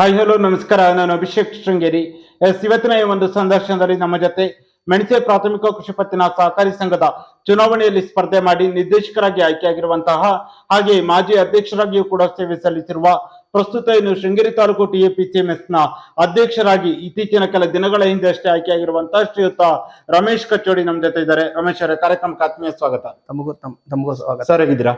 Hi hello ನಮಸ್ಕಾರ. ನಾನು Abhishek Sringeri. S ಇವತ್ತಿನ ಈ ಒಂದು ಸಂದರ್ಶನದಲ್ಲಿ ನಮ್ಮ ಜೊತೆ ಮೆಣಸೆ ಪ್ರಾಥಮಿಕ ಕೃಷಿ ಪತ್ತಿನ ಸಹಕಾರಿ ಸಂಘದ ಚುನಾವಣೆಯಲ್ಲಿ ಸ್ಪರ್ಧೆ ಮಾಡಿ ನಿರ್ದೇಶಕರಾಗಿ ಆಯ್ಕೆಯಾಗಿರುವಂತಹ ಹಾಗೆ ಮಾಜಿ ಅಧ್ಯಕ್ಷರಾಗಿಯೂ ಕೂಡ ಸೇವೆ ಸಲ್ಲಿಸಿರುವ ಪ್ರಸ್ತುತ ಇನ್ನು ಶೃಂಗೇರಿ ತಾಲೂಕು ಟಿಎಪಿಸಿಎಂಎಸ್ನ ಅಧ್ಯಕ್ಷರಾಗಿ ಇತ್ತೀಚಿನ ಕೆಲ ದಿನಗಳ ಹಿಂದೆ ಅಷ್ಟೇ ಆಯ್ಕೆಯಾಗಿರುವಂತಹ ಶ್ರೀಯುತ ರಮೇಶ್ ಕಚೋಡಿ ನಮ್ಮ ಜೊತೆ ಇದ್ದಾರೆ. ರಮೇಶ್ ಅವರ ಕಾರ್ಯಕ್ರಮಕ್ಕೆ ಆತ್ಮೀಯ ಸ್ವಾಗತ. ತಮಗೂ ತಮ್ ತಮಗೂ ಸ್ವಾಗತ. ಸರ್ ಹೇಗಿದ್ದೀರಾ?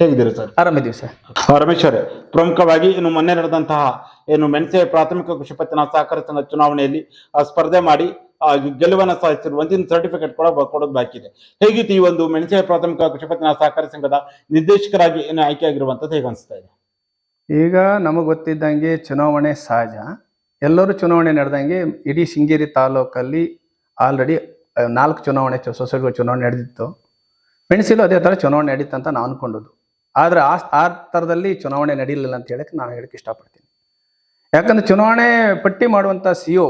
ಹೇಗಿದ್ದೀರಾ ಸರ್? ಆರಾಮಿದ್ದೀವಿ ಸರ್. ರಮೇಶ್ ಅವರೇ ಪ್ರಮುಖವಾಗಿ ಇನ್ನು ಮೊನ್ನೆ ನಡೆದಂತಹ ಏನು ಮೆಣಸೆ ಪ್ರಾಥಮಿಕ ಕೃಷಿ ಪತ್ತಿನ ಸಹಕಾರ ಸಂಘ ಚುನಾವಣೆಯಲ್ಲಿ ಆ, ಸ್ಪರ್ಧೆ ಮಾಡಿ ಆ, ಗೆಲುವನ್ನ ಸಾಧಿಸಿರುವ ಒಂದಿನ ಸರ್ಟಿಫಿಕೇಟ್ ಕೂಡ ಬ- ಕೊಡೋದು ಬಾಕಿ ಇದೆ. ಹೇಗಿತ್ತು ಈ ಒಂದು ಮೆಣಸೆ ಪ್ರಾಥಮಿಕ ಕೃಷಿ ಪತ್ತಿನ ಸಹಕಾರ ಸಂಘದ ನಿರ್ದೇಶಕರಾಗಿ ಏನು ಆಯ್ಕೆಯಾಗಿರುವಂತದ್ದು ಹೇಗೆ ಅನಿಸ್ತಾ ಇದೆ? ಈಗ ನಮಗೆ ಗೊತ್ತಿದ್ದಂಗೆ ಚುನಾವಣೆ ಸಹಜ. ಎಲ್ಲರೂ ಚುನಾವಣೆ ನಡೆದಂಗೆ ಇಡೀ ಶೃಂಗೇರಿ ತಾಲೂಕಲ್ಲಿ ಆಲ್ರೆಡಿ ನಾಲ್ಕು ಚುನಾವಣೆ ಚ ಸೊಸೈಟಿಗಳ ಚುನಾವಣೆ ನಡೆದಿತ್ತು. ಮೆಣಸಿಲು ಅದೇ ಥರ ಚುನಾವಣೆ ನಡೀತಂತ ನಾನು ನಾವು ಅನ್ಕೊಂಡದ್ದು. ಆದರೆ ಆ ಆ ಥರದಲ್ಲಿ ಚುನಾವಣೆ ನಡೀಲಿಲ್ಲ ಅಂತ ಹೇಳಕ್ಕೆ ನಾನು ಹೇಳಕ್ಕೆ ಇಷ್ಟಪಡ್ತೀನಿ. ಯಾಕಂದ್ರೆ ಚುನಾವಣೆ ಪಟ್ಟಿ ಮಾಡುವಂಥ ಸಿ ಒ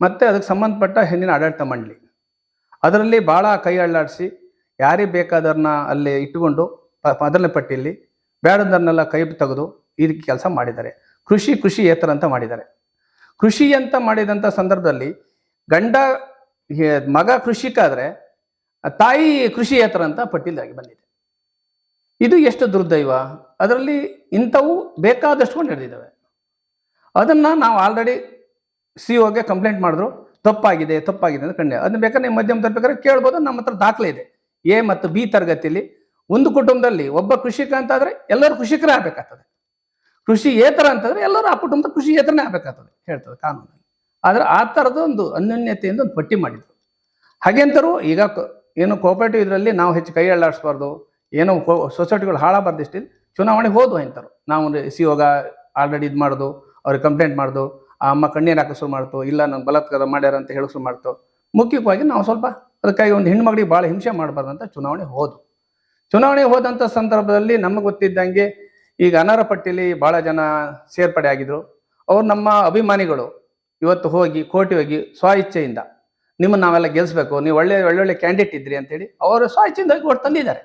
ಮತ್ತು ಅದಕ್ಕೆ ಸಂಬಂಧಪಟ್ಟ ಹಿಂದಿನ ಆಡಳಿತ ಮಂಡಳಿ, ಅದರಲ್ಲಿ ಭಾಳ ಕೈ ಅಳ್ಳಾಡಿಸಿ ಯಾರಿಗೆ ಬೇಕಾದವ್ರನ್ನ ಅಲ್ಲಿ ಇಟ್ಟುಕೊಂಡು ಮೊದಲನೇ ಪಟ್ಟಿಯಲ್ಲಿ ಬೇಡದನ್ನೆಲ್ಲ ಕೈ ತೆಗೆದು ಇದಕ್ಕೆ ಕೆಲಸ ಮಾಡಿದ್ದಾರೆ. ಕೃಷಿ ಕೃಷಿ ಏತರ ಅಂತ ಮಾಡಿದ್ದಾರೆ. ಕೃಷಿ ಅಂತ ಮಾಡಿದಂಥ ಸಂದರ್ಭದಲ್ಲಿ ಗಂಡ, ಮಗ ಕೃಷಿಕಾದರೆ ತಾಯಿ ಕೃಷಿ ಏತರ ಅಂತ ಪಟ್ಟಿಲಾಗಿ ಬಂದಿದೆ. ಇದು ಎಷ್ಟು ದುರ್ದೈವ? ಅದರಲ್ಲಿ ಇಂಥವು ಬೇಕಾದಷ್ಟು ನಡೆದಿದ್ದಾವೆ. ಅದನ್ನು ನಾವು ಆಲ್ರೆಡಿ ಸಿ ಒಗೆ ಕಂಪ್ಲೇಂಟ್ ಮಾಡಿದ್ರು, ತಪ್ಪಾಗಿದೆ ತಪ್ಪಾಗಿದೆ ಅಂತ ಕಂಡೆ ಅದನ್ನ ಬೇಕಾದ್ರೆ ನೀವು ಮಧ್ಯಮ ತರಬೇಕಾದ್ರೆ ಕೇಳ್ಬೋದು, ನಮ್ಮ ಹತ್ರ ದಾಖಲೆ ಇದೆ. ಎ ಮತ್ತು ಬಿ ತರಗತಿಯಲ್ಲಿ ಒಂದು ಕುಟುಂಬದಲ್ಲಿ ಒಬ್ಬ ಕೃಷಿಕ ಅಂತಾದರೆ ಎಲ್ಲರೂ ಕೃಷಿಕರೇ ಆಗಬೇಕಾಗ್ತದೆ. ಕೃಷಿ ಏತರ ಅಂತಂದರೆ ಎಲ್ಲರೂ ಆ ಕುಟುಂಬದ ಕೃಷಿ ಏತರನೇ ಆಗ್ಬೇಕಾಗ್ತದೆ, ಹೇಳ್ತದೆ ಕಾನೂನಲ್ಲಿ. ಆದರೆ ಆ ಥರದ ಒಂದು ಅನ್ಯೋನ್ಯತೆಯಿಂದ ಒಂದು ಪಟ್ಟಿ ಮಾಡಿದ್ರು. ಹಾಗೆಂತರೂ ಈಗ ಏನು ಕೋಪರೇಟಿವ್ ಇದರಲ್ಲಿ ನಾವು ಹೆಚ್ಚು ಕೈ ಅಳ್ಳಾಡಿಸ್ಬಾರ್ದು ಏನೋ ಸೊಸೈಟಿಗಳು ಹಾಳಾಗಬಾರ್ದು ಇಷ್ಟಿಲ್ಲ ಚುನಾವಣೆಗೆ ಹೋದ್ವು ಇಂಥರು ನಾವು ಸಿ ಯೋಗ ಆಲ್ರೆಡಿ ಇದು ಮಾಡೋದು, ಅವ್ರಿಗೆ ಕಂಪ್ಲೇಂಟ್ ಮಾಡೋದು, ಆ ಅಮ್ಮ ಕಣ್ಣೀರು ಹಾಕೋ ಶುರು ಮಾಡ್ತು, ಇಲ್ಲ ನಂಗೆ ಬಲಾತ್ಕಾರ ಮಾಡ್ಯಾರ ಅಂತ ಹೇಳೋ ಶುರು ಮಾಡ್ತು. ಮುಖ್ಯವಾಗಿ ನಾವು ಸ್ವಲ್ಪ ಅದಕ್ಕಾಗಿ ಒಂದು ಹೆಣ್ಮಗಳಿಗೆ ಭಾಳ ಹಿಂಸೆ ಮಾಡಬಾರ್ದಂತ ಚುನಾವಣೆ ಹೋದು ಚುನಾವಣೆ ಹೋದಂಥ ಸಂದರ್ಭದಲ್ಲಿ ನಮಗೆ ಗೊತ್ತಿದ್ದಂಗೆ ಈಗ ಅನಾರ ಪಟ್ಟಿಯಲ್ಲಿ ಭಾಳ ಜನ ಸೇರ್ಪಡೆ ಆಗಿದ್ರು. ಅವ್ರು ನಮ್ಮ ಅಭಿಮಾನಿಗಳು ಇವತ್ತು ಹೋಗಿ ಕೋಟಿ ಹೋಗಿ ಸ್ವ ಇಚ್ಛೆಯಿಂದ ನಿಮ್ಮನ್ನು ನಾವೆಲ್ಲ ಗೆಲ್ಲಿಸ್ಬೇಕು ನೀವು ಒಳ್ಳೆ, ಒಳ್ಳೊಳ್ಳೆ ಕ್ಯಾಂಡಿಡೇಟ್ ಇದ್ರಿ ಅಂತೇಳಿ ಅವರು ಸ್ವ ಇಚ್ಛೆಯಿಂದ ಹೋಗಿ ಕೊಟ್ಟು ತಂದಿದ್ದಾರೆ.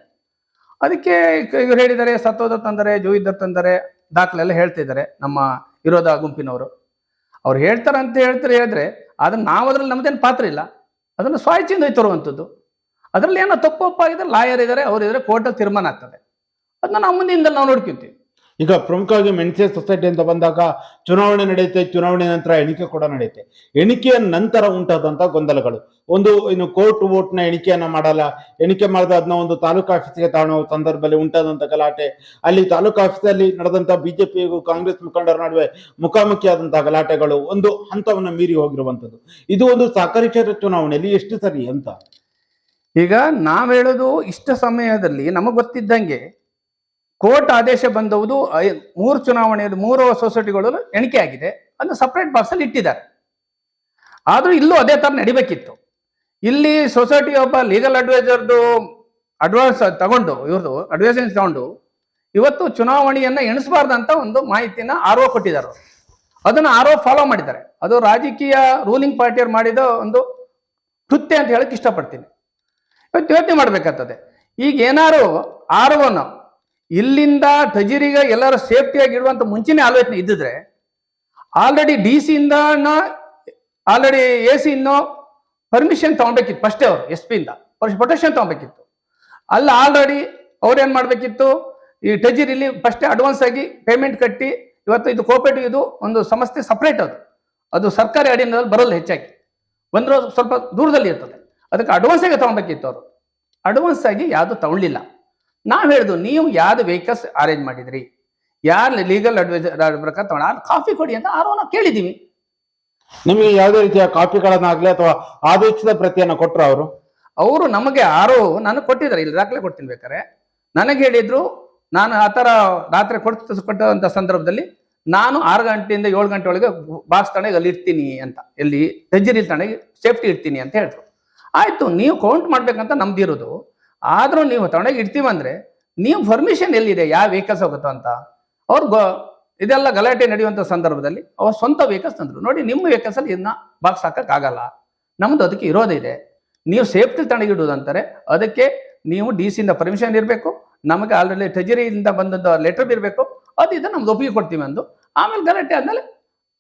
ಅದಕ್ಕೆ ಇವ್ರು ಹೇಳಿದ್ದಾರೆ ಸತ್ತೋದ ತಂದರೆ ಜೋ ಇದ್ದರು ತಂದರೆ ದಾಖಲೆಲ್ಲ ಹೇಳ್ತಿದ್ದಾರೆ ನಮ್ಮ ವಿರೋಧ ಗುಂಪಿನವರು. ಅವ್ರು ಹೇಳ್ತಾರೆ ಅಂತ ಹೇಳ್ತಾರೆ ಹೇಳಿದ್ರೆ ಅದನ್ನ ನಾವು ಅದ್ರಲ್ಲಿ ನಮ್ದೇನು ಪಾತ್ರ ಇಲ್ಲ. ಅದನ್ನು ಸ್ವಾಯಿಚಿಂದ ತರುವಂಥದ್ದು. ಅದರಲ್ಲಿ ಏನೋ ತಪ್ಪಪ್ಪ ಇದ್ರೆ ಲಾಯರ್ ಇದ್ದಾರೆ ಕೋರ್ಟ್ ಕೋರ್ಟಲ್ಲಿ ತೀರ್ಮಾನ ಆಗ್ತದೆ. ಅದನ್ನ ನಾವು ಮುಂದಿಂದ ನಾವು ನೋಡ್ಕೊಂತೀವಿ. ಈಗ ಪ್ರಮುಖವಾಗಿ ಮೆಣಸೆ ಸೊಸೈಟಿ ಅಂತ ಬಂದಾಗ ಚುನಾವಣೆ ನಡೆಯುತ್ತೆ, ಚುನಾವಣೆ ನಂತರ ಎಣಿಕೆ ಕೂಡ ನಡೆಯುತ್ತೆ. ಎಣಿಕೆಯ ನಂತರ ಉಂಟಾದಂತಹ ಗೊಂದಲಗಳು. ಒಂದು ಇನ್ನು ಕೋರ್ಟ್ನ ಎಣಿಕೆಯನ್ನ ಮಾಡಲ್ಲ. ಎಣಿಕೆ ಮಾಡಿದ ಅದನ್ನ ಒಂದು ತಾಲೂಕು ಆಫೀಸ್ಗೆ ತಾಣೋ ಸಂದರ್ಭದಲ್ಲಿ ಉಂಟಾದಂತ ಗಲಾಟೆ. ಅಲ್ಲಿ ತಾಲೂಕು ಆಫೀಸಲ್ಲಿ ನಡೆದಂತ ಬಿಜೆಪಿ ಹಾಗೂ ಕಾಂಗ್ರೆಸ್ ಮುಖಂಡರ ನಡುವೆ ಮುಖಾಮುಖಿಯಾದಂತ ಗಲಾಟೆಗಳು ಒಂದು ಹಂತವನ್ನು ಮೀರಿ ಹೋಗಿರುವಂತದ್ದು ಇದು ಒಂದು ಸಹಕಾರಿ ಕ್ಷೇತ್ರ ಚುನಾವಣೆಯಲ್ಲಿ ಎಷ್ಟು ಸರಿ ಅಂತ? ಈಗ ನಾವ್ ಹೇಳೋದು ಇಷ್ಟ ಸಮಯದಲ್ಲಿ ನಮಗೆ ಗೊತ್ತಿದ್ದಂಗೆ ಕೋರ್ಟ್ ಆದೇಶ ಬಂದವುದು ಮೂರು ಚುನಾವಣೆಯಲ್ಲಿ ಮೂರು ಸೊಸೈಟಿಗಳು ಎಣಿಕೆ ಆಗಿದೆ. ಅದನ್ನು ಸಪ್ರೇಟ್ ಬಾಕ್ಸ್ ಅಲ್ಲಿ ಇಟ್ಟಿದ್ದಾರೆ. ಆದರೂ ಇಲ್ಲೂ ಅದೇ ತರ ನಡಿಬೇಕಿತ್ತು. ಇಲ್ಲಿ ಸೊಸೈಟಿ ಒಬ್ಬ ಲೀಗಲ್ ಅಡ್ವೈಸರ್ದು ಅಡ್ವಾನ್ಸ್ ತಗೊಂಡು ಇವ್ರದ್ದು ಅಡ್ವೈಸನ್ಸ್ ತಗೊಂಡು, ಇವತ್ತು ಚುನಾವಣೆಯನ್ನ ಎಣಿಸಬಾರ್ದಂತ ಒಂದು ಮಾಹಿತಿನ ಆರ್ ಒ ಕೊಟ್ಟಿದ್ದಾರೆ ಅದನ್ನು ಆರ್ ಒ ಫಾಲೋ ಮಾಡಿದ್ದಾರೆ. ಅದು ರಾಜಕೀಯ ರೂಲಿಂಗ್ ಪಾರ್ಟಿಯವ್ರು ಮಾಡಿದ ಒಂದು ಕೃತ್ಯ ಅಂತ ಹೇಳಕ್ ಇಷ್ಟಪಡ್ತೀನಿ. ಇವತ್ತು ಯೋಚನೆ ಮಾಡ್ಬೇಕಾಗ್ತದೆ. ಈಗ ಏನಾರು ಆರ್ವನ ಇಲ್ಲಿಂದ ಟಜಿರಿಗೆ ಎಲ್ಲರೂ ಸೇಫ್ಟಿಯಾಗಿ ಇಡುವಂತ ಮುಂಚೆನೆ ಆಲೋಚನೆ ಇದ್ದಿದ್ರೆ, ಆಲ್ರೆಡಿ ಡಿ ಸಿ ಇಂದ ಆಲ್ರೆಡಿ ಎ ಸಿ ಇನ್ನೋ ಪರ್ಮಿಷನ್ ತಗೊಬೇಕಿತ್ತು ಫಸ್ಟೇ ಅವರು ಎಸ್ ಪಿ ಇಂದ. ಪ್ರೊಟೆಕ್ಷನ್ ತಗೊಬೇಕಿತ್ತು. ಅಲ್ಲಿ ಆಲ್ರೆಡಿ ಅವ್ರು ಏನು ಮಾಡಬೇಕಿತ್ತು? ಈ ಟಜಿರಿಲಿ ಫಸ್ಟೇ ಅಡ್ವಾನ್ಸ್ ಆಗಿ ಪೇಮೆಂಟ್ ಕಟ್ಟಿ, ಇವತ್ತು ಇದು ಕೋಪರೇಟಿವ್ ಇದು ಒಂದು ಸಂಸ್ಥೆ ಸಪ್ರೇಟ್ ಅದು. ಅದು ಸರ್ಕಾರಿ ಅಡಿನಲ್ಲಿ ಬರಲ್ಲ ಹೆಚ್ಚಾಗಿ. ಬಂದರೂ ಸ್ವಲ್ಪ ದೂರದಲ್ಲಿ ಇರ್ತದೆ. ಅದಕ್ಕೆ ಅಡ್ವಾನ್ಸ್ ಆಗಿ ತಗೊಬೇಕಿತ್ತು ಅವರು. ಅಡ್ವಾನ್ಸ್ ಆಗಿ ಯಾವುದು ತಗೊಳ್ಳಿಲ್ಲ ನಾವು ಹೇಳಿದ್ವು ನೀವು ಯಾವ್ದು ವೆಹಿಕಲ್ಸ್ ಅರೇಂಜ್ ಮಾಡಿದ್ರಿ? ಯಾರು ಲೀಗಲ್ ಅಡ್ವೈಸರ್ ಪ್ರಕಾರ ತಗೊಂಡು ಕಾಫಿ ಕೊಡಿ ಅಂತ ಆರೋ ನಾವು ಕೇಳಿದ್ದೀವಿ ನಿಮಗೆ ಯಾವುದೇ ರೀತಿಯ ಕಾಪಿಗಳನ್ನಾಗ್ಲಿ ಅಥವಾ ಆದೇಶದ ಪ್ರತಿಯನ್ನ ಕೊಟ್ಟರು ಅವರು? ಅವರು ನಮಗೆ ಆರು ನನಗೆ ಕೊಟ್ಟಿದ್ದಾರೆ, ಇಲ್ಲಿ ದಾಖಲೆ ಕೊಡ್ತೀನಿ ಬೇಕಾರೆ ನನಗೆ ಹೇಳಿದ್ರು, ನಾನು ಆ ಥರ ರಾತ್ರಿ ಕೊಡ್ತ ಕೊಟ್ಟಂಥ ಸಂದರ್ಭದಲ್ಲಿ ನಾನು ಆರು ಗಂಟೆಯಿಂದ ಏಳು ಗಂಟೆ ಒಳಗೆ ಬಾಕ್ಸ್ ತಣೆಗೆ ಅಲ್ಲಿ ಇರ್ತೀನಿ ಅಂತ, ಎಲ್ಲಿ ಟಜ್ಜರಿ ತಣೆಗೆ ಸೇಫ್ಟಿ ಇರ್ತೀನಿ ಅಂತ ಹೇಳಿದ್ರು. ಆಯಿತು, ನೀವು ಕೌಂಟ್ ಮಾಡ್ಬೇಕಂತ ನಮ್ದಿರೋದು ಆದರೂ ನೀವು ತಣೆಗೆ ಇಡ್ತೀವಂದ್ರೆ, ನೀವು ಪರ್ಮಿಷನ್ ಎಲ್ಲಿದೆ, ಯಾವ ವೆಹಿಕಲ್ಸ್ ಹೋಗುತ್ತೋ ಅಂತ? ಅವ್ರು ಗೊ ಇದೆಲ್ಲ ಗಲಾಟೆ ನಡೆಯುವಂಥ ಸಂದರ್ಭದಲ್ಲಿ ಅವ್ರ ಸ್ವಂತ ವೆಹಿಕಲ್ಸ್ ತಂದ್ರು. ನೋಡಿ, ನಿಮ್ಮ ವೆಹಿಕಲ್ಸ್ ಅಲ್ಲಿ ಇದನ್ನ ಬಾಕ್ಸ್ ಹಾಕಕ್ಕಾಗಲ್ಲ ನಮ್ದು ಅದಕ್ಕೆ ಇರೋದಿದೆ ನೀವು ಸೇಫ್ಟಿ ತಣಗಿಡುವುದಂತಾರೆ ಅದಕ್ಕೆ ನೀವು ಡಿ ಸಿಯಿಂದ ಪರ್ಮಿಷನ್ ಇರಬೇಕು. ನಮಗೆ ಆಲ್ರೆಡಿ ಟ್ರೆಜರಿಯಿಂದ ಬಂದದ್ದು ಲೆಟರ್ ಇರಬೇಕು. ಅದು ಇದು ನಮ್ದು ಒಪ್ಪಿಗೆ ಕೊಡ್ತೀವಿ ಅಂದು. ಆಮೇಲೆ ಗಲಾಟೆ ಆದಮೇಲೆ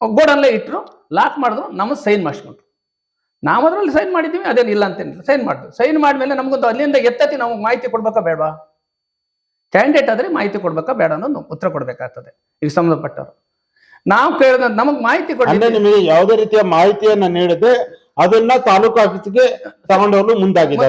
ಗೋಡಲ್ಲೇ ಇಟ್ಟರು ಲಾಕ್ ಮಾಡಿದ್ರು ನಮ್ಮ ಸೈನ್ ಮಾಡಿಸ್ಕೊಂಡ್ರು. ನಾವು ಅದರಲ್ಲಿ ಸೈನ್ ಮಾಡಿದ್ದೀವಿ ಅದೇನಿಲ್ಲ ಅಂತೇನಿಲ್ಲ. ಸೈನ್ ಮಾಡಿದ್ರು ಸೈನ್ ಮಾಡಿದ್ಮೇಲೆ ನಮಗೊಂದು ಅಲ್ಲಿಂದ ಎತ್ತತಿ ನಮಗೆ ಮಾಹಿತಿ ಕೊಡ್ಬೇಕಾ ಬೇಡವಾ? ಕ್ಯಾಂಡಿಡೇಟ್ ಆದ್ರೆ ಮಾಹಿತಿ ಕೊಡ್ಬೇಕಾ ಬೇಡ ಅನ್ನೋದು ಉತ್ತರ ಕೊಡಬೇಕಾಗ್ತದೆ. ಈಗ ಸಂಬಂಧಪಟ್ಟವರು. ನಾವು ಕೇಳಿದ ನಮಗೆ ಮಾಹಿತಿ ಅಂದ್ರೆ ನಿಮಗೆ ಯಾವುದೇ ರೀತಿಯ ಮಾಹಿತಿಯನ್ನ ನೀಡದೆ ಅದನ್ನ ತಾಲೂಕು ಆಫೀಸ್ಗೆ ತಗೊಂಡೋಗ್ಲು ಮುಂದಾಗಿದೆ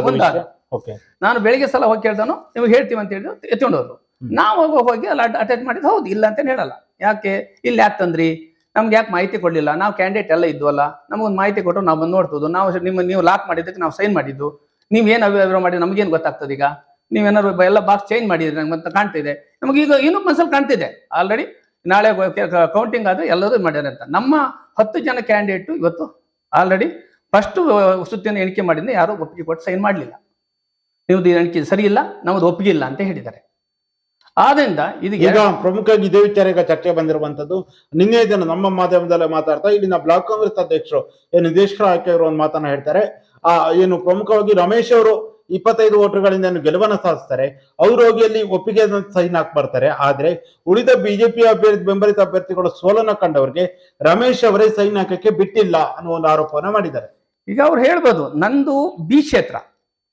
ನಾನು ಬೆಳಿಗ್ಗೆ ಸಲ ಹೋಗಿ ಕೇಳ್ದನು ನಿಮ್ಗೆ ಹೇಳ್ತೀವಿ ಅಂತ ಹೇಳಿದ್ರು ಎತ್ಕೊಂಡು ಹೋದ್ರು. ನಾವು ಹೋಗಿ ಹೋಗಿ ಅಲ್ಲಿ ಅಟ್ಯಾಚ್ ಮಾಡಿದ್ರೆ ಹೌದು ಇಲ್ಲ ಅಂತ ಹೇಳಲ್ಲ. ಯಾಕೆ? ಇಲ್ಲಿ ಯಾಕೆ ತಂದ್ರಿ? ನಮ್ಗೆ ಯಾಕೆ ಮಾಹಿತಿ ಕೊಡ್ಲಿಲ್ಲ? ನಾವು ಕ್ಯಾಂಡಿಡೇಟ್ ಎಲ್ಲ ಇದ್ವಲ್ಲ ನಮಗೊಂದು ಮಾಹಿತಿ ಕೊಟ್ಟರು ನಾವು ಬಂದು ನೋಡ್ತದ್ದು ನಾವು ನಿಮ್ಮ ನೀವು ಲಾಕ್ ಮಾಡಿದ್ದಕ್ಕೆ ನಾವು ಸೈನ್ ಮಾಡಿದ್ದು. ನೀವು ಏನು ಅವ್ಯವಹಾರ ಮಾಡಿ ನಮಗೇನು ಗೊತ್ತಾಗ್ತದೆ ಈಗ ನೀವೇನಾದ್ರು ಎಲ್ಲ ಬಾಕ್ಸ್ ಚೇಂಜ್ ಮಾಡಿದ್ರೆ ನಂಗೆ ಮತ್ತೆ ಕಾಣ್ತಿದೆ ನಮಗೆ ಈಗ ಇನ್ನೂ ಮನಸ್ಸಲ್ಲಿ ಕಾಣ್ತಿದೆ ಆಲ್ರೆಡಿ ನಾಳೆ ಕೌಂಟಿಂಗ್ ಆದ್ರೆ ಎಲ್ಲರೂ ಮಾಡ್ಯಾರ ಅಂತ. ನಮ್ಮ ಹತ್ತು ಜನ ಕ್ಯಾಂಡಿಡೇಟ್ ಇವತ್ತು ಆಲ್ರೆಡಿ ಫಸ್ಟ್ ಸುತ್ತಿನ ಎಣಿಕೆ ಮಾಡಿದ್ರೆ ಯಾರು ಒಪ್ಪಿಗೆ ಕೊಟ್ಟು ಸೈನ್ ಮಾಡಲಿಲ್ಲ. ನೀವು ಎಣಿಕೆ ಸರಿ ಇಲ್ಲ ನಮ್ಮದು ಒಪ್ಪಿಗೆ ಇಲ್ಲ ಅಂತ ಹೇಳಿದ್ದಾರೆ. ಆದ್ರಿಂದ ಇದು ಈಗ ಪ್ರಮುಖವಾಗಿ ಇದೇ ವಿಚಾರ ಈಗ ಚರ್ಚೆ ಬಂದಿರುವಂತದ್ದು ನಿನ್ನೆ ದಿನ ನಮ್ಮ ಮಾಧ್ಯಮದಲ್ಲೇ ಮಾತಾಡ್ತಾ ಇಲ್ಲಿನ ಬ್ಲಾಕ್ ಕಾಂಗ್ರೆಸ್ ಅಧ್ಯಕ್ಷರು ಏನು ನಿರ್ದೇಶಕರ ಆಯ್ಕೆ ಒಂದು ಮಾತನ್ನ ಹೇಳ್ತಾರೆ. ಆ ಏನು ಪ್ರಮುಖವಾಗಿ ರಮೇಶ್ ಅವರು ಇಪ್ಪತ್ತೈದು ಓಟುಗಳಿಂದ ಗೆಲುವನ್ನ ಸಾಧಿಸ್ತಾರೆ. ಅವರು ಹೋಗಿ ಅಲ್ಲಿ ಒಪ್ಪಿಗೆ ಸೈನ್ ಹಾಕಿ ಬರ್ತಾರೆ ಆದ್ರೆ ಉಳಿದ ಬಿಜೆಪಿ ಅಭ್ಯರ್ಥಿ, ಬೆಂಬಲಿತ ಅಭ್ಯರ್ಥಿಗಳು ಸೋಲನ್ನ ಕಂಡವರಿಗೆ ರಮೇಶ್ ಅವರೇ ಸೈನ್ ಹಾಕಕ್ಕೆ ಬಿಟ್ಟಿಲ್ಲ ಅನ್ನೋ ಒಂದು ಆರೋಪವನ್ನ ಮಾಡಿದ್ದಾರೆ. ಈಗ ಅವ್ರು ಹೇಳ್ಬೋದು, ನಂದು ಬಿ ಕ್ಷೇತ್ರ.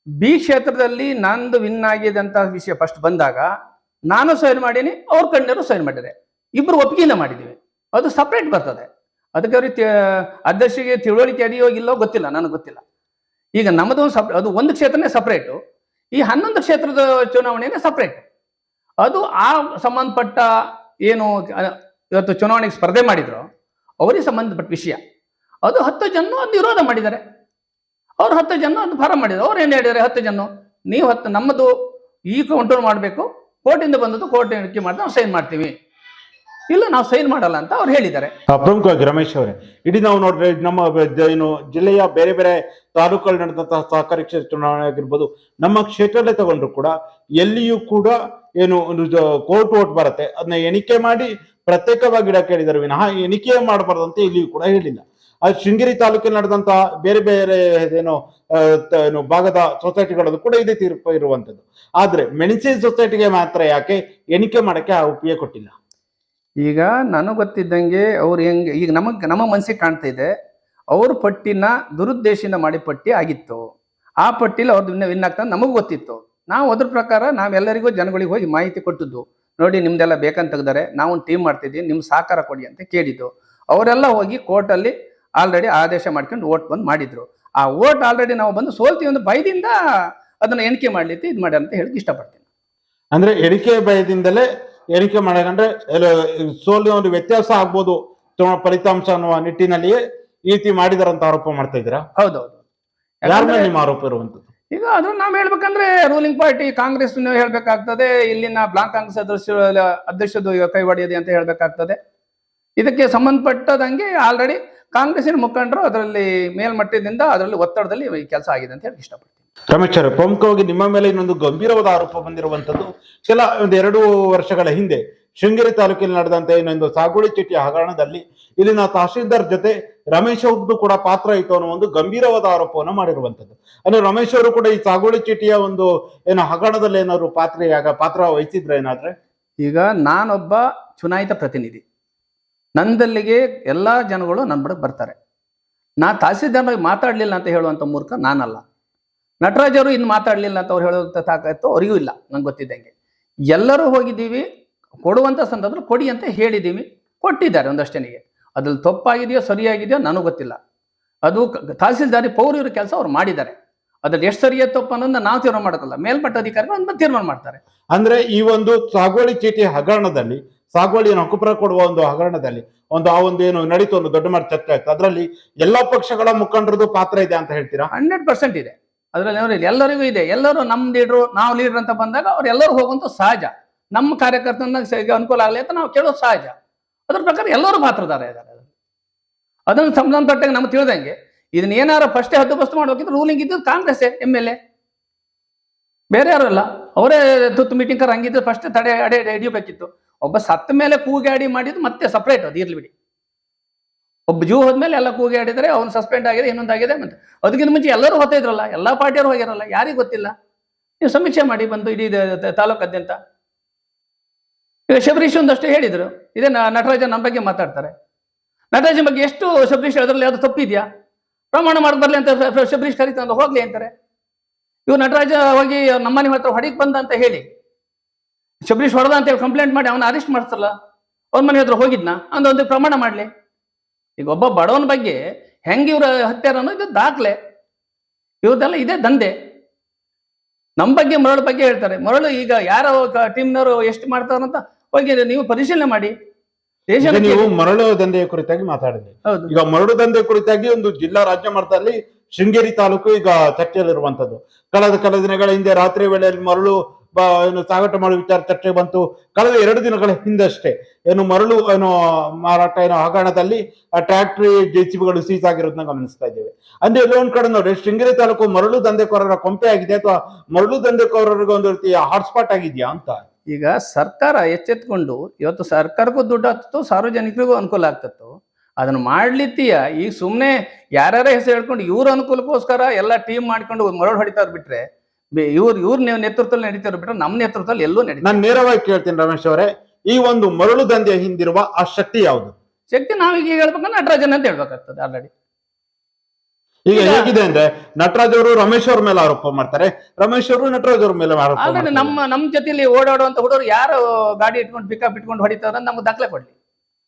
ಬಿ ಕ್ಷೇತ್ರದಲ್ಲಿ ನಂದು ವಿನ್ ಆಗಿದಂತ ವಿಷಯ ಫಸ್ಟ್ ಬಂದಾಗ ನಾನು ಸೈನ್ ಮಾಡೀನಿ, ಅವ್ರ ಕಂಡರು ಸೈನ್ ಮಾಡಿದ್ದಾರೆ ಇಬ್ರು ಒಪ್ಪಿಗೆಯಿಂದ ಮಾಡಿದ್ದೀವಿ ಅದು ಸಪ್ರೇಟ್ ಬರ್ತದೆ. ಅದಕ್ಕೆ ಅವ್ರಿಗೆ ಅಧ್ಯಕ್ಷರಿಗೆ ತಿಳುವಳಿಕೆ ಇಲ್ಲೋ ಗೊತ್ತಿಲ್ಲ, ನನಗೆ ಗೊತ್ತಿಲ್ಲ. ಈಗ ನಮ್ಮದು ಅದು ಒಂದು ಕ್ಷೇತ್ರನೇ ಸಪ್ರೇಟು ಈ ಹನ್ನೊಂದು ಕ್ಷೇತ್ರದ ಚುನಾವಣೆನೇ ಸಪ್ರೇಟ್ ಅದು ಆ ಸಂಬಂಧಪಟ್ಟ ಏನು ಇವತ್ತು ಚುನಾವಣೆಗೆ ಸ್ಪರ್ಧೆ ಮಾಡಿದ್ರು, ಅವರಿಗೆ ಸಂಬಂಧಪಟ್ಟ ವಿಷಯ. ಅದು ಹತ್ತು ಜನ ಒಂದು ವಿರೋಧ ಮಾಡಿದ್ದಾರೆ. ಅವ್ರು ಹತ್ತು ಜನ ಅದು ಫಾರಂ ಮಾಡಿದ್ರು ಅವ್ರು ಏನು ಹೇಳಿದ್ದಾರೆ? ಹತ್ತು ಜನ ನೀವು ಹತ್ತು ನಮ್ಮದು ಈ ಕಂಟ್ರೋಲ್ ಮಾಡಬೇಕು. ಕೋರ್ಟಿಂದ ಬಂದದ್ದು ಕೋರ್ಟ್ ಎಣಿಕೆ ಮಾಡಿದ್ರೆ ನಾವು ಸೈನ್ ಮಾಡ್ತೀವಿ. ಇಲ್ಲ, ನಾವು ಸೈನ್ ಮಾಡಲ್ಲ ಅಂತ ಅವ್ರು ಹೇಳಿದ್ದಾರೆ. ಪ್ರಮುಖವಾಗಿ ರಮೇಶ್ ಅವರೇ, ಇಡೀ ನಾವು ನೋಡ್ರೆ ನಮ್ಮ ಏನು ಜಿಲ್ಲೆಯ ಬೇರೆ ಬೇರೆ ತಾಲೂಕಲ್ಲಿ ನಡೆದಂತಹ ಸಹಕಾರಿ ಕ್ಷೇತ್ರ ಚುನಾವಣೆ ಆಗಿರ್ಬೋದು, ನಮ್ಮ ಕ್ಷೇತ್ರದಲ್ಲೇ ತಗೊಂಡ್ರು ಕೂಡ ಎಲ್ಲಿಯೂ ಕೂಡ ಏನು ಕೋರ್ಟ್ ಓಟ್ ಬರುತ್ತೆ ಅದನ್ನ ಎಣಿಕೆ ಮಾಡಿ ಪ್ರತ್ಯೇಕವಾಗಿ ಇಡಕ್ಕೆ ಹೇಳಿದ್ದಾರೆ, ವಿನಃ ಎಣಿಕೆ ಮಾಡಬಾರ್ದು ಅಂತ ಇಲ್ಲಿಯೂ ಕೂಡ ಹೇಳಿಲ್ಲ. ಆ, ಶೃಂಗೇರಿ ತಾಲೂಕಿನಲ್ಲಿ ನಡೆದಂತಹ ಬೇರೆ ಬೇರೆ ಏನು ಏನು ಭಾಗದ ಸೊಸೈಟಿಗಳದ್ದು ಕೂಡ ಇದೇ ತೀರ್ಪು ಇರುವಂತದ್ದು ಆದ್ರೆ ಮೆಣಸಿನ ಸೊಸೈಟಿಗೆ ಮಾತ್ರ ಯಾಕೆ ಎಣಿಕೆ ಮಾಡಕ್ಕೆ ಆ ಒಪ್ಪಿಗೆ ಕೊಟ್ಟಿಲ್ಲ? ಈಗ ನನಗೆ ಗೊತ್ತಿದ್ದಂಗೆ ಅವ್ರು ಹೆಂಗೆ, ಈಗ ನಮಗೆ, ನಮ್ಮ ಮನಸ್ಸಿಗೆ ಕಾಣ್ತಾ ಇದೆ, ಅವ್ರ ಪಟ್ಟಿನ ದುರುದ್ದೇಶದಿಂದ ಮಾಡಿ ಪಟ್ಟಿ ಆಗಿತ್ತು. ಆ ಪಟ್ಟಿಲಿ ಅವ್ರದ್ದು ವಿನ್ನ ವಿನ್ ಆಗ್ತದೆ ನಮಗೆ ಗೊತ್ತಿತ್ತು. ನಾವು ಅದ್ರ ಪ್ರಕಾರ ನಾವೆಲ್ಲರಿಗೂ ಜನಗಳಿಗೆ ಹೋಗಿ ಮಾಹಿತಿ ಕೊಟ್ಟಿದ್ದು, ನೋಡಿ ನಿಮ್ದೆಲ್ಲ ಬೇಕಂತ ತೆಗ್ದಾರೆ, ನಾವು ಒಂದು ಟೀಮ್ ಮಾಡ್ತಿದ್ದೀವಿ ನಿಮ್ಮ ಸಹಕಾರ ಕೊಡಿ ಅಂತ ಕೇಳಿದ್ದು. ಅವರೆಲ್ಲ ಹೋಗಿ ಕೋರ್ಟಲ್ಲಿ ಆಲ್ರೆಡಿ ಆದೇಶ ಮಾಡ್ಕೊಂಡು ಓಟ್ ಬಂದು ಮಾಡಿದ್ರು. ಆ ಓಟ್ ಆಲ್ರೆಡಿ ನಾವು ಬಂದು ಸೋಲ್ತೀವಿ ಒಂದು ಭಯದಿಂದ ಅದನ್ನ ಎಣಿಕೆ ಮಾಡ್ಲಿಕ್ಕೆ ಇದು ಮಾಡಿ ಅಂತ ಹೇಳಕ್ ಇಷ್ಟಪಡ್ತೀನಿ. ಅಂದ್ರೆ ಎಣಿಕೆ ಭಯದಿಂದಲೇ ಎಣಿಕೆ ಮಾಡಕಂಡ್ರೆ ಸೋಲಿನ ಒಂದು ವ್ಯತ್ಯಾಸ ಆಗ್ಬೋದು ಫಲಿತಾಂಶ ಅನ್ನುವ ನಿಟ್ಟಿನಲ್ಲಿಯೇ ಈ ರೀತಿ ಮಾಡಿದಾರಂತ ಆರೋಪ ಮಾಡ್ತಾ ಇದ್ದೀರಾ? ಹೌದೌದು ಯಾರ ಮೇಲೆ ನಿಮ್ಮ ಆರೋಪ ಇರುವಂತದ್ದು ಈಗ ಅದು ನಾವು ಹೇಳ್ಬೇಕಂದ್ರೆ ರೂಲಿಂಗ್ ಪಾರ್ಟಿ ಕಾಂಗ್ರೆಸ್ ಹೇಳ್ಬೇಕಾಗ್ತದೆ ಇಲ್ಲಿನ ಬ್ಲಾಕ್ ಕಾಂಗ್ರೆಸ್ ಅಧ್ಯಕ್ಷ ಅಧ್ಯಕ್ಷದು ಕೈ ಹೊಡೆಯದೆ ಅಂತ ಹೇಳ್ಬೇಕಾಗ್ತದೆ. ಇದಕ್ಕೆ ಸಂಬಂಧಪಟ್ಟದಂಗೆ ಆಲ್ರೆಡಿ ಕಾಂಗ್ರೆಸ್ಸಿನ ಮುಖಂಡರು ಅದರಲ್ಲಿ ಮೇಲ್ಮಟ್ಟದಿಂದ ಅದರಲ್ಲಿ ಒತ್ತಡದಲ್ಲಿ ಈ ಕೆಲಸ ಆಗಿದೆ ಅಂತ ಹೇಳಿ ಇಷ್ಟಪಡ್ತೀನಿ. ರಮೇಶ್ ಪ್ರಮುಖವಾಗಿ ನಿಮ್ಮ ಮೇಲೆ ಇನ್ನೊಂದು ಗಂಭೀರವಾದ ಆರೋಪ ಬಂದಿರುವಂತದ್ದು ಕೆಲ ಒಂದು ಎರಡು ವರ್ಷಗಳ ಹಿಂದೆ ಶೃಂಗೇರಿ ತಾಲೂಕಿನಲ್ಲಿ ನಡೆದಂತ ಇನ್ನೊಂದು ಸಾಗುಳಿ ಚೀಟಿಯ ಹಗರಣದಲ್ಲಿ ಇಲ್ಲಿನ ತಹಶೀಲ್ದಾರ್ ಜೊತೆ ರಮೇಶ್ ಅವ್ರದ್ದು ಕೂಡ ಪಾತ್ರ ಇತ್ತು ಅನ್ನೋ ಒಂದು ಗಂಭೀರವಾದ ಆರೋಪವನ್ನು ಮಾಡಿರುವಂತದ್ದು ಅಂದ್ರೆ ರಮೇಶ್ ಅವರು ಕೂಡ ಈ ಸಾಗುಳಿ ಚೀಟಿಯ ಒಂದು ಏನು ಹಗರಣದಲ್ಲಿ ಏನಾದ್ರು ಪಾತ್ರ ಪಾತ್ರ ವಹಿಸಿದ್ರೆ ಏನಾದ್ರೆ? ಈಗ ನಾನೊಬ್ಬ ಚುನಾಯಿತ ಪ್ರತಿನಿಧಿ. ನಂದಲ್ಲಿಗೆ ಎಲ್ಲಾ ಜನಗಳು ನನ್ನ ಬಡಕ್ ಬರ್ತಾರೆ. ನಾ ತಹಸೀಲ್ದಾರ್ ಮಾತಾಡ್ಲಿಲ್ಲ ಅಂತ ಹೇಳುವಂತ ಮೂರ್ಖ ನಾನಲ್ಲ. ನಟರಾಜ್ ಅವರು ಇನ್ನು ಮಾತಾಡಲಿಲ್ಲ ಅಂತ ಅವ್ರು ಹೇಳುವಂಥ ತಾಕತ್ತು ಅವರಿಗೂ ಇಲ್ಲ ನಂಗೆ ಗೊತ್ತಿದ್ದಂಗೆ ಎಲ್ಲರೂ ಹೋಗಿದ್ದೀವಿ ಕೊಡುವಂಥ ಸಂದರ್ಭದಲ್ಲಿ ಕೊಡಿ ಅಂತ ಹೇಳಿದ್ದೀವಿ ಕೊಟ್ಟಿದ್ದಾರೆ ಒಂದಷ್ಟು ಜನಿಗೆ ಅದ್ರಲ್ಲಿ ತಪ್ಪಾಗಿದೆಯೋ ಸರಿಯಾಗಿದೆಯೋ ನನಗೆ ಗೊತ್ತಿಲ್ಲ. ಅದು ತಹಸೀಲ್ದಾರಿ ಪೌರ ಪೌರರ ಕೆಲಸ ಅವ್ರು ಮಾಡಿದ್ದಾರೆ. ಅದ್ರಲ್ಲಿ ಎಷ್ಟು ಸರಿಯ ತಪ್ಪು ಅನ್ನೋದನ್ನ ನಾವು ತೀರ್ಮಾನ ಮಾಡೋಕ್ಕಲ್ಲ ಮೇಲ್ಪಟ್ಟ ಅಧಿಕಾರಿಗಳು ಅದನ್ನ ತೀರ್ಮಾನ ಮಾಡ್ತಾರೆ. ಅಂದ್ರೆ ಈ ಒಂದು ಸಾಗುವಳಿ ಚೀಟಿ ಹಗರಣದಲ್ಲಿ ಸಾಗುವಳಿಯನ್ನು ಹಕ್ಕುಪುರ ಕೊಡುವ ಒಂದು ಹಗರಣದಲ್ಲಿ ಒಂದು ಆ ಒಂದು ಏನು ನಡೀತು ಒಂದು ದೊಡ್ಡ ಮಟ್ಟ ಚರ್ಚೆ ಆಯ್ತು. ಅದರಲ್ಲಿ ಎಲ್ಲಾ ಪಕ್ಷಗಳ ಮುಖಂಡರದ್ದು ಪಾತ್ರ ಇದೆ ಅಂತ ಹೇಳ್ತೀರಾ? ಹಂಡ್ರೆಡ್ ಪರ್ಸೆಂಟ್ ಇದೆ. ಅದರಲ್ಲಿ ಅವರು ಎಲ್ಲರಿಗೂ ಇದೆ. ಎಲ್ಲರೂ ನಮ್ಮ ಲೀಡ್ರು ನಾವು ಲೀಡ್ರ್ ಅಂತ ಬಂದಾಗ ಅವ್ರು ಎಲ್ಲರೂ ಹೋಗುವಂಥ ಸಹಜ. ನಮ್ಮ ಕಾರ್ಯಕರ್ತನ ಅನುಕೂಲ ಆಗಲಿ ಅಂತ ನಾವು ಕೇಳೋದು ಸಹಜ. ಅದ್ರ ಪ್ರಕಾರ ಎಲ್ಲರೂ ಪಾತ್ರದಾರ ಇದ್ದಾರೆ. ಅದನ್ನು ಸಂಬಂಧಪಟ್ಟಾಗ ನಮ್ಗೆ ತಿಳಿದಂಗೆ ಇದನ್ನ ಏನಾರು ಫಸ್ಟೇ ಹದ್ದುಬಸ್ತು ಮಾಡ್ಬೇಕಿದ್ರೆ ರೂಲಿಂಗ್ ಇದ್ದದ್ದು ಕಾಂಗ್ರೆಸ್ ಎಂ ಎಲ್ ಎ. ಬೇರೆ ಯಾರು ಅಲ್ಲ. ಅವರೇ ತುತ್ತು ಮೀಟಿಂಗ್ ಕರ್ ಹಂಗಿದ್ರೆ ಫಸ್ಟ್ ತಡೆ ಅಡೆ ಹಿಡಿಯಬೇಕಿತ್ತು. ಒಬ್ಬ ಸತ್ತ ಮೇಲೆ ಕೂಗಾಡಿ ಮಾಡಿದ್ದು ಮತ್ತೆ ಸಪ್ರೇಟ್ ಅದು, ಇರ್ಲಿ ಬಿಡಿ. ಒಬ್ಬ ಜೀವ ಹೋದ್ಮೇಲೆ ಎಲ್ಲ ಕೂಗಾಡಿದ್ರೆ ಅವ್ನು ಸಸ್ಪೆಂಡ್ ಆಗಿದೆ ಇನ್ನೊಂದಾಗಿದೆ ಮತ್ತೆ ಅದಕ್ಕಿಂತ ಮುಂಚೆ ಎಲ್ಲರೂ ಹೊತ್ತಿದ್ರಲ್ಲ ಎಲ್ಲಾ ಪಾರ್ಟಿಯವರು ಹೋಗಿರಲ್ಲ, ಯಾರಿಗೂ ಗೊತ್ತಿಲ್ಲ. ನೀವು ಸಮೀಕ್ಷೆ ಮಾಡಿ ಬಂದು ಇಡೀ ತಾಲೂಕಾದ್ಯಂತ ಈಗ ಶಬರೀಶ್ ಒಂದಷ್ಟು ಹೇಳಿದ್ರು, ಇದೇ ನಟರಾಜ ನಮ್ಮ ಬಗ್ಗೆ ಮಾತಾಡ್ತಾರೆ. ನಟರಾಜನ್ ಬಗ್ಗೆ ಎಷ್ಟು ಶಬರೀಶ್ ಅದರಲ್ಲಿ ಯಾವುದು ತಪ್ಪಿದ್ಯಾ ಪ್ರಮಾಣ ಮಾಡಿ ಬರ್ಲಿ ಅಂತ ಶಬರೀಶ್ ಕರಿತ ಅಂತ ಹೋಗ್ಲಿ ಅಂತಾರೆ. ಇವ್ರು ನಟರಾಜ ಹೋಗಿ ನಮ್ಮನೆ ಹತ್ರ ಹೊಡಿಗೆ ಬಂದ ಅಂತ ಹೇಳಿ, ಶಬರೀಶ್ ಹೊಡೆದ ಅಂತ ಹೇಳಿ ಕಂಪ್ಲೇಂಟ್ ಮಾಡಿ ಅವನ ಅರೆಸ್ಟ್ ಮಾಡ್ತಾರಲ್ಲ ಅವ್ರ ಮನೆ ಹತ್ರ ಹೋಗಿದ್ನಾ? ಅಂದ ಒಂದು ಪ್ರಮಾಣ ಮಾಡ್ಲಿ. ಈಗ ಒಬ್ಬ ಬಡವನ ಬಗ್ಗೆ ಹೆಂಗ್ ಇವ್ರ ಹತ್ಯಾರ ಇದು ದಾಖಲೆ. ಇವ್ರದೆಲ್ಲ ಇದೇ ದಂಧೆ. ನಮ್ಮ ಬಗ್ಗೆ ಮರಳು ಬಗ್ಗೆ ಹೇಳ್ತಾರೆ. ಮರಳು ಈಗ ಯಾರ ಟೀಮ್ನವರು ಎಷ್ಟು ಮಾಡ್ತಾರಂತ ಹೋಗಿ ನೀವು ಪರಿಶೀಲನೆ ಮಾಡಿ. ದೇಶ ನೀವು ಮರಳು ದಂಧೆಯ ಕುರಿತಾಗಿ ಮಾತಾಡಿದ್ರಿ. ಹೌದು. ಈಗ ಮರಳು ದಂಧೆ ಕುರಿತಾಗಿ ಒಂದು ಜಿಲ್ಲಾ ರಾಜ್ಯ ಮಟ್ಟದಲ್ಲಿ ಶೃಂಗೇರಿ ತಾಲೂಕು ಈಗ ಚರ್ಚೆಯಲ್ಲಿರುವಂತದ್ದು. ಕಳೆದ ಕೆಲ ದಿನಗಳ ಹಿಂದೆ ರಾತ್ರಿ ವೇಳೆಯಲ್ಲಿ ಮರಳು ಏನು ಸಾಗಾಟ ಮಾಡುವ ವಿಚಾರ ಚರ್ಚೆ ಬಂತು. ಕಳೆದ ಎರಡು ದಿನಗಳ ಹಿಂದಷ್ಟೇ ಏನು ಮರಳು, ಏನು ಮಾರಾಟ, ಏನೋ ಹಗರಣದಲ್ಲಿ ಟ್ರ್ಯಾಕ್ಟ್ರಿ ಜೆ ಸಿ ಬಿಗಳು ಸೀಸ್ ಆಗಿರೋದನ್ನ ಗಮನಿಸ್ತಾ ಇದ್ದೇವೆ. ಅಂದ್ರೆ ಒಂದ್ ಕಡೆ ನೋಡಿ, ಶೃಂಗೇರಿ ತಾಲೂಕು ಮರಳು ದಂಧೆಕೋರರ ಕೊಂಪೆ ಆಗಿದೆ ಅಥವಾ ಮರಳು ದಂಧೆಕೋರರಿಗೆ ಒಂದು ರೀತಿಯ ಹಾಟ್ಸ್ಪಾಟ್ ಆಗಿದೆಯಾ ಅಂತ? ಈಗ ಸರ್ಕಾರ ಎಚ್ಚೆತ್ಕೊಂಡು, ಇವತ್ತು ಸರ್ಕಾರಕ್ಕೂ ದುಡ್ಡು ಆಗ್ತಿತ್ತು ಸಾರ್ವಜನಿಕರಿಗೂ ಅನುಕೂಲ ಆಗ್ತಿತ್ತು. ಅದನ್ನ ಮಾಡ್ಲಿತ್ತೀಯ? ಈಗ ಸುಮ್ಮನೆ ಯಾರ್ಯಾರ ಹೆಸರು ಹೇಳ್ಕೊಂಡು ಇವ್ರ ಅನುಕೂಲಕ್ಕೋಸ್ಕರ ಎಲ್ಲ ಟೀಮ್ ಮಾಡ್ಕೊಂಡು ಮರಳು ಹೊಡಿತಾರ ಬಿಟ್ರೆ ಬೆ- ಇವ್ರ ನೀವು ನೇತೃತ್ವದಲ್ಲಿ ನಡೀತಾರೆ ಬಿಟ್ರೆ ನಮ್ಮ ನೇತೃತ್ವದಲ್ಲಿ ಎಲ್ಲೂ ನಡೀತಾರೆ ನಾನು ನೇರವಾಗಿ ಕೇಳ್ತೀನಿ ರಮೇಶ್ ಅವರೇ ಈ ಒಂದು ಮರಳು ದಂಧೆಯ ಹಿಂದಿರುವ ಆ ಶಕ್ತಿ ಯಾವುದು? ಶಕ್ತಿ ನಾವೀಗ ಹೇಳ್ಬೇಕಂದ್ರೆ ನಟರಾಜನ್ ಅಂತ ಹೇಳ್ಬೇಕಾಗ್ತದೆ ಆಲ್ರೆಡಿ ಈಗ ಹೇಗಿದೆ ಅಂದ್ರೆ ನಟರಾಜ್ ಅವರು ರಮೇಶ್ ಅವ್ರ ಮೇಲೆ ಆರೋಪ ಮಾಡ್ತಾರೆ. ರಮೇಶ್ ಅವರು ನಟರಾಜ್ ಅವ್ರ ಮೇಲೆ ಆರೋಪ ಆಲ್ರೆಡಿ. ನಮ್ಮ ನಮ್ಮ ಜೊತೆಲಿ ಓಡಾಡುವಂತ ಹುಡುಗರು ಯಾರು ಗಾಡಿ ಇಟ್ಕೊಂಡು ಪಿಕಪ್ ಇಟ್ಕೊಂಡು ಹೊಡಿತಾರ ನಮ್ಗೆ ದಾಖಲೆ ಕೊಡ್ಲಿ.